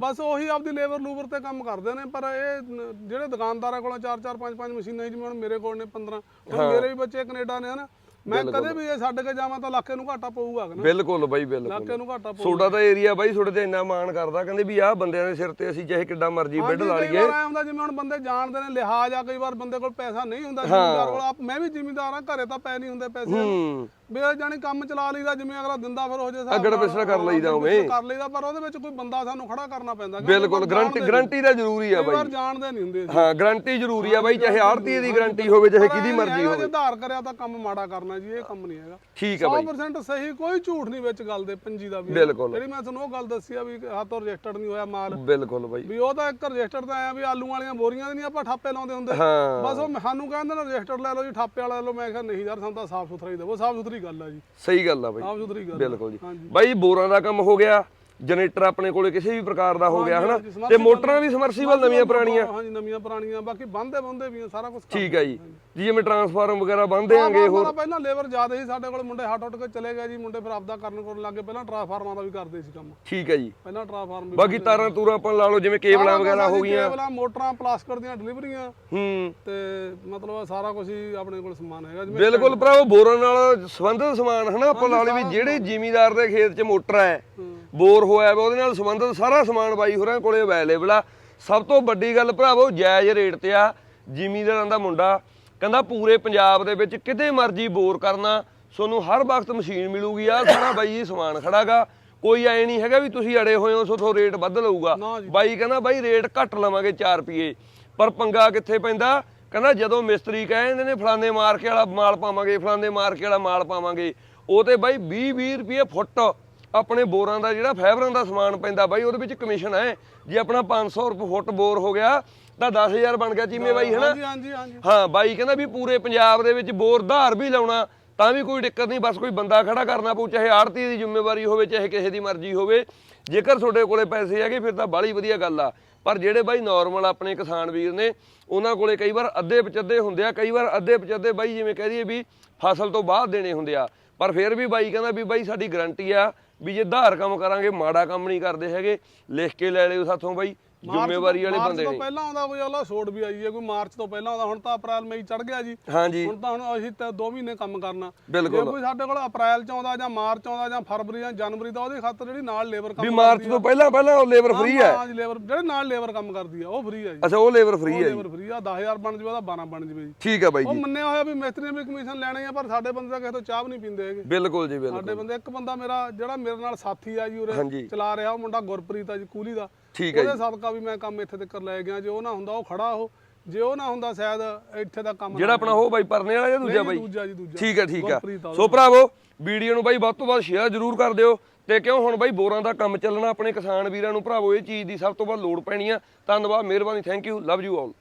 Speaker 2: ਬਸ ਉਹੀ ਆਪਦੀ ਲੇਬਰ ਲੂਬਰ ਤੇ ਕੰਮ ਕਰਦੇ ਨੇ ਪਰ ਇਹ ਜਿਹੜੇ ਦੁਕਾਨਦਾਰਾਂ ਕੋਲ 4-4 5-5 ਮਸ਼ੀਨਾਂ ਸੀ, ਜਿਵੇਂ ਹੁਣ ਮੇਰੇ ਕੋਲ ਨੇ 15 ਹੁਣ ਮੇਰੇ ਵੀ ਬੱਚੇ ਕੈਨੇਡਾ ਨੇ ਹਨਾ? ਮੈਂ ਕਦੇ ਵੀ ਇਹ ਛੱਡ ਕੇ ਜਾਵਾਂ ਤਾਂ ਲੱਖੇ ਨੂੰ ਘਾਟਾ ਪਊਗਾ ਨਾ?
Speaker 1: ਬਿਲਕੁਲ ਬਾਈ ਬਿਲਕੁਲ।
Speaker 2: ਲੱਖੇ ਨੂੰ ਘਾਟਾ ਪਊਗਾ।
Speaker 1: ਤੁਹਾਡਾ ਤਾਂ ਏਰੀਆ ਬਾਈ ਤੁਹਾਡੇ ਤੇ ਇੰਨਾ ਮਾਣ ਕਰਦਾ ਕਹਿੰਦੇ ਵੀ ਆਹ ਬੰਦਿਆਂ ਦੇ ਸਿਰ ਤੇ ਅਸੀਂ ਚਾਹੇ ਕਿੱਡਾ ਮਰਜ਼ੀ ਬੈੱਡ ਲਾ ਲਈਏ।
Speaker 2: ਆਇਆ ਹੁੰਦਾ ਜਿਵੇਂ ਹੁਣ ਬੰਦੇ ਜਾਣਦੇ ਨੇ ਲਿਹਾਜ਼ ਆ ਕਈ ਵਾਰ ਬੰਦੇ ਕੋਲ ਪੈਸਾ ਨਹੀਂ ਹੁੰਦਾ ਜ਼ਿਮੀਦਾਰ ਕੋਲ। ਮੈਂ ਵੀ ਜ਼ਿਮੀਦਾਰ ਆ ਘਰੇ ਤਾਂ ਪੈ ਨਹੀਂ ਹੁੰਦੇ ਪੈਸੇ।
Speaker 1: ਹੂੰ।
Speaker 2: ਇਹ ਜਾਣੀ ਕੰਮ ਚਲਾ ਲਈਦਾ ਜਿਵੇਂ ਅਗਲਾ ਦਿੰਦਾ ਫਿਰ ਉਹ ਜੇ ਹਿਸਾਬ
Speaker 1: ਅਗੜ ਪਿਛੜਾ ਕਰ ਲਈਦਾ ਉਵੇਂ।
Speaker 2: ਕਰ ਲਈਦਾ ਪਰ ਉਹਦੇ ਵਿੱਚ ਕੋਈ ਬੰਦਾ ਸਾਨੂੰ ਖੜਾ ਕਰਨਾ ਪੈਂਦਾ।
Speaker 1: ਬਿਲਕੁਲ ਗਰੰਟੀ ਗਰੰਟੀ ਤਾਂ ਜ਼ਰੂਰੀ ਆ ਬਾਈ।
Speaker 2: ਜਾਣਦੇ ਨਹੀਂ ਹੁੰਦੇ
Speaker 1: ਹਾਂ ਗਰੰਟੀ ਜ਼ਰੂਰੀ ਆ ਬਾਈ ਚਾਹੇ ਆੜਤੀ ਦੀ ਗਰੰਟੀ ਹੋਵੇ ਚਾਹੇ ਕਿਹਦੀ ਮਰਜ਼ੀ
Speaker 2: ਜੇ
Speaker 1: ਹੋਵੇ।
Speaker 2: ਆਧਾਰ ਕਰਿਆ ਤਾਂ ਕੰਮ ਮਾੜਾ ਕਰਨਾ ਜੀ ਇਹ ਕੰਮ ਨਹੀਂ ਹੈਗਾ।
Speaker 1: ਠੀਕ ਆ ਬਾਈ।
Speaker 2: 100% ਸਹੀ ਕੋਈ ਝੂਠ ਨਹੀਂ ਵਿੱਚ ਗੱਲ ਦੇ ਪੰਜੀ ਦਾ ਵੀ।
Speaker 1: ਬਿਲਕੁਲ।
Speaker 2: ਜਿਹੜੀ ਮੈਂ ਤੁਹਾਨੂੰ ਉਹ ਗੱਲ ਦੱਸੀ ਆ ਵੀ ਹੱਥੋਂ ਰਜਿਸਟਰਡ ਨਹੀਂ ਹੋਇਆ ਮਾਲ।
Speaker 1: ਬਿਲਕੁਲ ਬਾਈ।
Speaker 2: ਵੀ ਉਹ ਤਾਂ ਇੱਕ ਰਜਿਸਟਰ ਤਾਂ ਆਇਆ ਵੀ ਆਲੂ ਵਾਲੀਆਂ ਬੋਰੀਆਂ ਦੇ ਨਹੀਂ ਆਪਾਂ ਠਾਪੇ ਲਾਉਂਦੇ ਹੁੰਦੇ।
Speaker 1: ਹਾਂ।
Speaker 2: ਬਸ ਉਹ ਸਾਨੂੰ ਕਹਿੰਦੇ ਨੇ ਰਜਿਸਟਰ ਲੈ ਲਓ ਜੀ ਠਾਪੇ ਵਾਲਾ ਲੈ ਲਓ। ਮੈਂ ਕਿਹਾ ਨਹੀਂ ਯਾਰ ਸਾਨੂੰ ਤਾਂ ਸਾਫ਼ ਸੁਥਰਾ ਹੀ ਦੇਵੋ। ਸਾਫ਼ ਸੁਥਰੀ ਗੱਲ ਆ ਜੀ।
Speaker 1: ਸਹੀ ਗੱਲ ਆ ਬਾਈ।
Speaker 2: ਸਾਫ਼ ਸੁਥਰੀ ਗੱਲ।
Speaker 1: ਬਿਲਕੁਲ ਜੀ। ਬਾਈ ਬੋਰਾਂ ਦਾ ਕੰਮ ਹੋ ਗਿਆ। ਜਨਰੇਟਰ ਆਪਣੇ ਕੋਲੇ ਕਿਸੇ ਵੀ ਪ੍ਰਕਾਰ ਦਾ ਹੋ ਗਿਆ ਹਨਾ? ਤੇ ਮੋਟਰਾਂ ਵੀ ਸਮਰਸੀਬਲ ਨਵੀਆਂ ਪੁਰਾਣੀਆਂ।
Speaker 2: ਹਾਂਜੀ ਨਵੀਆਂ ਪੁਰਾਣੀਆਂ ਬਾਕੀ ਬੰਦੇ ਬੰਦੇ ਵੀ ਸਾਰਾ ਕੁਝ
Speaker 1: ਠੀਕ ਆ ਜੀ। ਜਿਵੇਂ ਟਰਾਂਸਫਾਰਮ ਵਗੈਰਾ ਬੰਨਦੇ ਆਂਗੇ ਹੋਰ।
Speaker 2: ਪਹਿਲਾਂ ਲੇਬਰ ਜ਼ਿਆਦਾ ਸੀ ਸਾਡੇ ਕੋਲ ਮੁੰਡੇ ਹਟ ਹਟ ਕੇ ਚਲੇ ਗਏ ਜੀ ਮੁੰਡੇ ਫਿਰ ਆਪਦਾ ਕਰਨ ਕਰਨ ਲੱਗੇ ਪਹਿਲਾਂ ਟਰਾਂਸਫਾਰਮਰਾਂ ਦਾ ਵੀ ਕਰਦੇ ਸੀ ਕੰਮ।
Speaker 1: ਠੀਕ ਹੈ ਜੀ।
Speaker 2: ਪਹਿਲਾਂ ਟਰਾਂਸਫਾਰਮ ਵੀ
Speaker 1: ਬਾਕੀ ਤਾਰਾਂ ਤੂਰਾਂ ਆਪਾਂ ਲਾ ਲਓ ਜਿਵੇਂ ਕੇਬਲਾਂ ਵਗੈਰਾ ਹੋ ਗਈਆਂ।
Speaker 2: ਕੇਬਲਾਂ ਮੋਟਰਾਂ ਪਲਾਸਟਰ ਦੀਆਂ ਡਿਲੀਵਰੀਆਂ।
Speaker 1: ਹੂੰ।
Speaker 2: ਤੇ ਮਤਲਬ ਸਾਰਾ ਕੁਝ ਹੀ ਆਪਣੇ ਕੋਲ ਸਮਾਨ ਹੈਗਾ ਜਿਵੇਂ
Speaker 1: ਬਿਲਕੁਲ ਭਰਾਵੋ ਬੋਰਾਂ ਨਾਲ ਸੰਬੰਧਿਤ ਸਮਾਨ ਹਨਾ? ਆਪਾਂ ਲਾ ਲਈ ਵੀ ਜਿਹੜੇ ਜ਼ਿਮੀਦਾਰ ਦੇ ਖੇਤ 'ਚ ਮੋਟਰ ਹੈ। ਬੋਰ ਹੋਇਆ ਵਾ ਉਹਦੇ ਨਾਲ ਸੰਬੰਧਿਤ ਸਾਰਾ ਸਮਾਨ ਬਾਈ ਹੋਰਾਂ ਕੋਲੇ ਅਵੇਲੇਬਲ ਆ। ਸਭ ਤੋਂ ਵੱਡੀ ਗੱਲ ਭਰਾਵੋ ਜਾਇਜ਼ ਰੇਟ ਤੇ ਆ ਜ਼ਿਮੀਦਾਰਾਂ ਦਾ ਮੁੰਡਾ। ਕਹਿੰਦਾ ਪੂਰੇ ਪੰਜਾਬ ਦੇ ਵਿੱਚ ਕਿਤੇ ਮਰਜ਼ੀ ਬੋਰ ਕਰਨਾ ਤੁਹਾਨੂੰ ਹਰ ਵਕਤ ਮਸ਼ੀਨ ਮਿਲੂਗੀ ਆ ਸਾਰਾ ਬਾਈ ਜੀ ਸਮਾਨ ਖੜਾਗਾ ਕੋਈ ਐ ਨਹੀਂ ਹੈਗਾ ਵੀ ਤੁਸੀਂ ਅੜੇ ਹੋਏ ਹੋ ਸੋ ਰੇਟ ਵੱਧ ਲਊਗਾ। ਬਾਈ ਕਹਿੰਦਾ ਬਾਈ ਰੇਟ ਘੱਟ ਲਵਾਂਗੇ 4 ਰੁਪਏ। ਪਰ ਪੰਗਾ ਕਿੱਥੇ ਪੈਂਦਾ? ਕਹਿੰਦਾ ਜਦੋਂ ਮਿਸਤਰੀ ਕਹਿੰਦੇ ਨੇ ਫਲਾਣੇ ਮਾਰਕੇ ਵਾਲਾ ਮਾਲ ਪਾਵਾਂਗੇ ਫਲਾਣੇ ਮਾਰਕੇ ਵਾਲਾ ਮਾਲ ਪਾਵਾਂਗੇ ਉਹ ਤੇ ਬਾਈ 20 20 ਰੁਪਏ ਫੁੱਟ ਆਪਣੇ ਬੋਰਾਂ ਦਾ ਜਿਹੜਾ ਫਾਈਬਰਾਂ ਦਾ ਸਮਾਨ ਪੈਂਦਾ ਬਾਈ ਉਹਦੇ ਵਿੱਚ ਕਮਿਸ਼ਨ ਹੈ। ਜੇ ਆਪਣਾ 500 ਰੁਪਏ ਫੁੱਟ ਬੋਰ ਹੋ ਗਿਆ ਤਾਂ 10000 ਬਣ ਗਿਆ ਚੀਮੇ ਬਾਈ ਹਨਾ
Speaker 2: ਹਾਂਜੀ ਹਾਂਜੀ ਹਾਂਜੀ।
Speaker 1: ਹਾਂ ਬਾਈ ਕਹਿੰਦਾ ਵੀ ਪੂਰੇ ਪੰਜਾਬ ਦੇ ਵਿੱਚ ਬੋਰ ਧਾਰ ਵੀ ਲਾਉਣਾ ਤਾਂ ਵੀ ਕੋਈ ਦਿੱਕਤ ਨਹੀਂ ਬਸ ਕੋਈ ਬੰਦਾ ਖੜਾ ਕਰਨਾ ਪਊ ਚਾਹੇ ਆੜਤੀ ਦੀ ਜ਼ਿੰਮੇਵਾਰੀ ਹੋਵੇ ਚਾਹੇ ਕਿਸੇ ਦੀ ਮਰਜ਼ੀ ਹੋਵੇ। ਜੇਕਰ ਤੁਹਾਡੇ ਕੋਲੇ ਪੈਸੇ ਹੈਗੇ ਫਿਰ ਤਾਂ ਬਾਹਲੀ ਵਧੀਆ ਗੱਲ ਆ। ਪਰ ਜਿਹੜੇ ਬਾਈ ਨਾਰਮਲ ਆਪਣੇ ਕਿਸਾਨ ਵੀਰ ਨੇ ਉਹਨਾਂ ਕੋਲੇ ਕਈ ਵਾਰ ਅੱਧੇ ਪਚੱਦੇ ਹੁੰਦੇ ਆ ਕਈ ਵਾਰ ਅੱਧੇ ਪਚੱਦੇ ਬਾਈ ਜਿਵੇਂ ਕਹਿ ਦਈਏ ਵੀ ਫਸਲ ਤੋਂ ਬਾਅਦ ਦੇਣੇ ਹੁੰਦੇ ਆ। ਪਰ ਫਿਰ ਵੀ ਬਾਈ ਕਹਿੰਦਾ ਵੀ ਬਾਈ ਸਾਡੀ ਗਾਰੰਟੀ ਆ ਵੀ ਜੇ ਧਾਰ ਕੰਮ ਕਰਾਂਗੇ, ਮਾੜਾ ਕੰਮ ਨਹੀਂ ਕਰਦੇ ਹੈਗੇ, ਲਿਖ ਕੇ ਲੈ ਲਿਓ ਸਾਥੋਂ ਬਾਈ। ਜ਼ਿੰਮੇਵਾਰੀ ਵਾਲੇ
Speaker 2: ਮਾਰਚ
Speaker 1: ਬੰਦੇ
Speaker 2: ਤੋਂ
Speaker 1: ਨੇ।
Speaker 2: ਪਹਿਲਾਂ ਆਉਂਦਾ ਕੋਈ ਅਲਾ ਛੋੜ ਵੀ ਆਈ ਹੈ ਕੋਈ ਮਾਰਚ ਤੋਂ ਪਹਿਲਾਂ ਆਉਂਦਾ ਹੁਣ ਤਾਂ ਅਪ੍ਰੈਲ ਮਈ ਚੜ ਗਿਆ ਜੀ।
Speaker 1: ਹਾਂਜੀ।
Speaker 2: ਹੁਣ ਤਾਂ ਹੁਣ ਅਸੀਂ ਤਾਂ 2 ਮਹੀਨੇ ਕੰਮ ਕਰਨਾ।
Speaker 1: ਬਿਲਕੁਲ।
Speaker 2: ਜੇ ਕੋਈ ਸਾਡੇ ਕੋਲ ਅਪ੍ਰੈਲ ਚ ਆਉਂਦਾ ਜਾਂ ਮਾਰਚ ਆਉਂਦਾ ਜਾਂ ਫਰਵਰੀ ਜਾਂ ਜਨਵਰੀ ਦਾ ਉਹਦੀ ਖਾਤਰ ਜਿਹੜੀ ਨਾਲ ਲੇਬਰ ਕੰਮ
Speaker 1: ਵੀ ਮਾਰਚ ਤੋਂ ਪਹਿਲਾਂ ਪਹਿਲਾਂ ਉਹ ਲੇਬਰ ਫ੍ਰੀ ਹੈ।
Speaker 2: ਹਾਂ ਜੀ ਲੇਬਰ ਜਿਹੜੇ ਨਾਲ ਲੇਬਰ ਕੰਮ ਕਰਦੀ ਆ ਉਹ ਫ੍ਰੀ ਆ ਜੀ।
Speaker 1: ਅੱਛਾ ਉਹ ਲੇਬਰ ਫ੍ਰੀ ਹੈ ਜੀ।
Speaker 2: ਲੇਬਰ ਫ੍ਰੀ ਆ 10000 ਬਣ ਜਵੇ ਉਹਦਾ 12 ਬਣ ਜਵੇ ਜੀ।
Speaker 1: ਠੀਕ ਹੈ ਬਾਈ
Speaker 2: ਉਹ
Speaker 1: ਜੀ।
Speaker 2: ਮੰਨਿਆ ਹੋਇਆ ਵੀ ਮਿਸਤਰੀ ਵੀ ਕਮਿਸ਼ਨ ਲੈਣੀ ਆ ਪਰ ਸਾਡੇ ਬੰਦੇ ਤਾਂ ਕਿਸੇ ਤੋਂ ਚਾਹ ਵੀ ਨਹੀਂ ਪੀਂਦੇ ਹੈਗੇ।
Speaker 1: ਬਿਲਕੁਲ ਜੀ ਬਿਲਕੁਲ।
Speaker 2: ਸਾਡੇ ਬੰਦੇ ਇੱਕ ਬੰਦਾ ਮੇਰਾ ਜਿਹੜਾ ਮੇਰੇ ਨਾਲ ਸਾਥੀ ਆ ਜੀ ਉਰੇ
Speaker 1: ਹਾਂਜੀ।
Speaker 2: ਚਲਾ ਰਿਹਾ ਉਹ ਮੁੰਡਾ ਗੁਰਪ੍ਰੀਤ ਆ ਜੀ ਕੂਲੀ ਦਾ।
Speaker 1: ਠੀਕ ਹੈ
Speaker 2: ਉਹਦੇ ਸਦਕਾ ਵੀ ਮੈਂ ਕੰਮ ਇੱਥੇ ਤੱਕ ਲੈ ਗਿਆ ਜੇ ਉਹ ਨਾ ਹੁੰਦਾ ਉਹ ਖੜਾ ਉਹ। ਜੇ ਉਹ ਨਾ ਹੁੰਦਾ ਸ਼ਾਇਦ ਇੱਥੇ ਦਾ ਕੰਮ
Speaker 1: ਜਿਹੜਾ ਆਪਣਾ ਉਹ ਬਾਈ ਪਰਨੇ ਵਾਲਾ ਜਾਂ ਦੂਜਾ ਬਾਈ?
Speaker 2: ਦੂਜਾ ਜੀ, ਦੂਜਾ।
Speaker 1: ਠੀਕ ਹੈ ਠੀਕ
Speaker 2: ਆ
Speaker 1: ਸੋ ਭਰਾਵੋ ਵੀਡੀਓ ਨੂੰ ਬਾਈ ਵੱਧ ਤੋਂ ਵੱਧ ਸ਼ੇਅਰ ਜ਼ਰੂਰ ਕਰ ਦਿਓ ਤੇ ਕਿਉਂ ਹੁਣ ਬਾਈ ਬੋਰਾਂ ਦਾ ਕੰਮ ਚੱਲਣਾ ਆਪਣੇ ਕਿਸਾਨ ਵੀਰਾਂ ਨੂੰ ਭਰਾਵੋ ਇਹ ਚੀਜ਼ ਦੀ ਸਭ ਤੋਂ ਵੱਧ ਲੋੜ ਪੈਣੀ ਆ। ਧੰਨਵਾਦ ਮਿਹਰਬਾਨੀ thank you love you all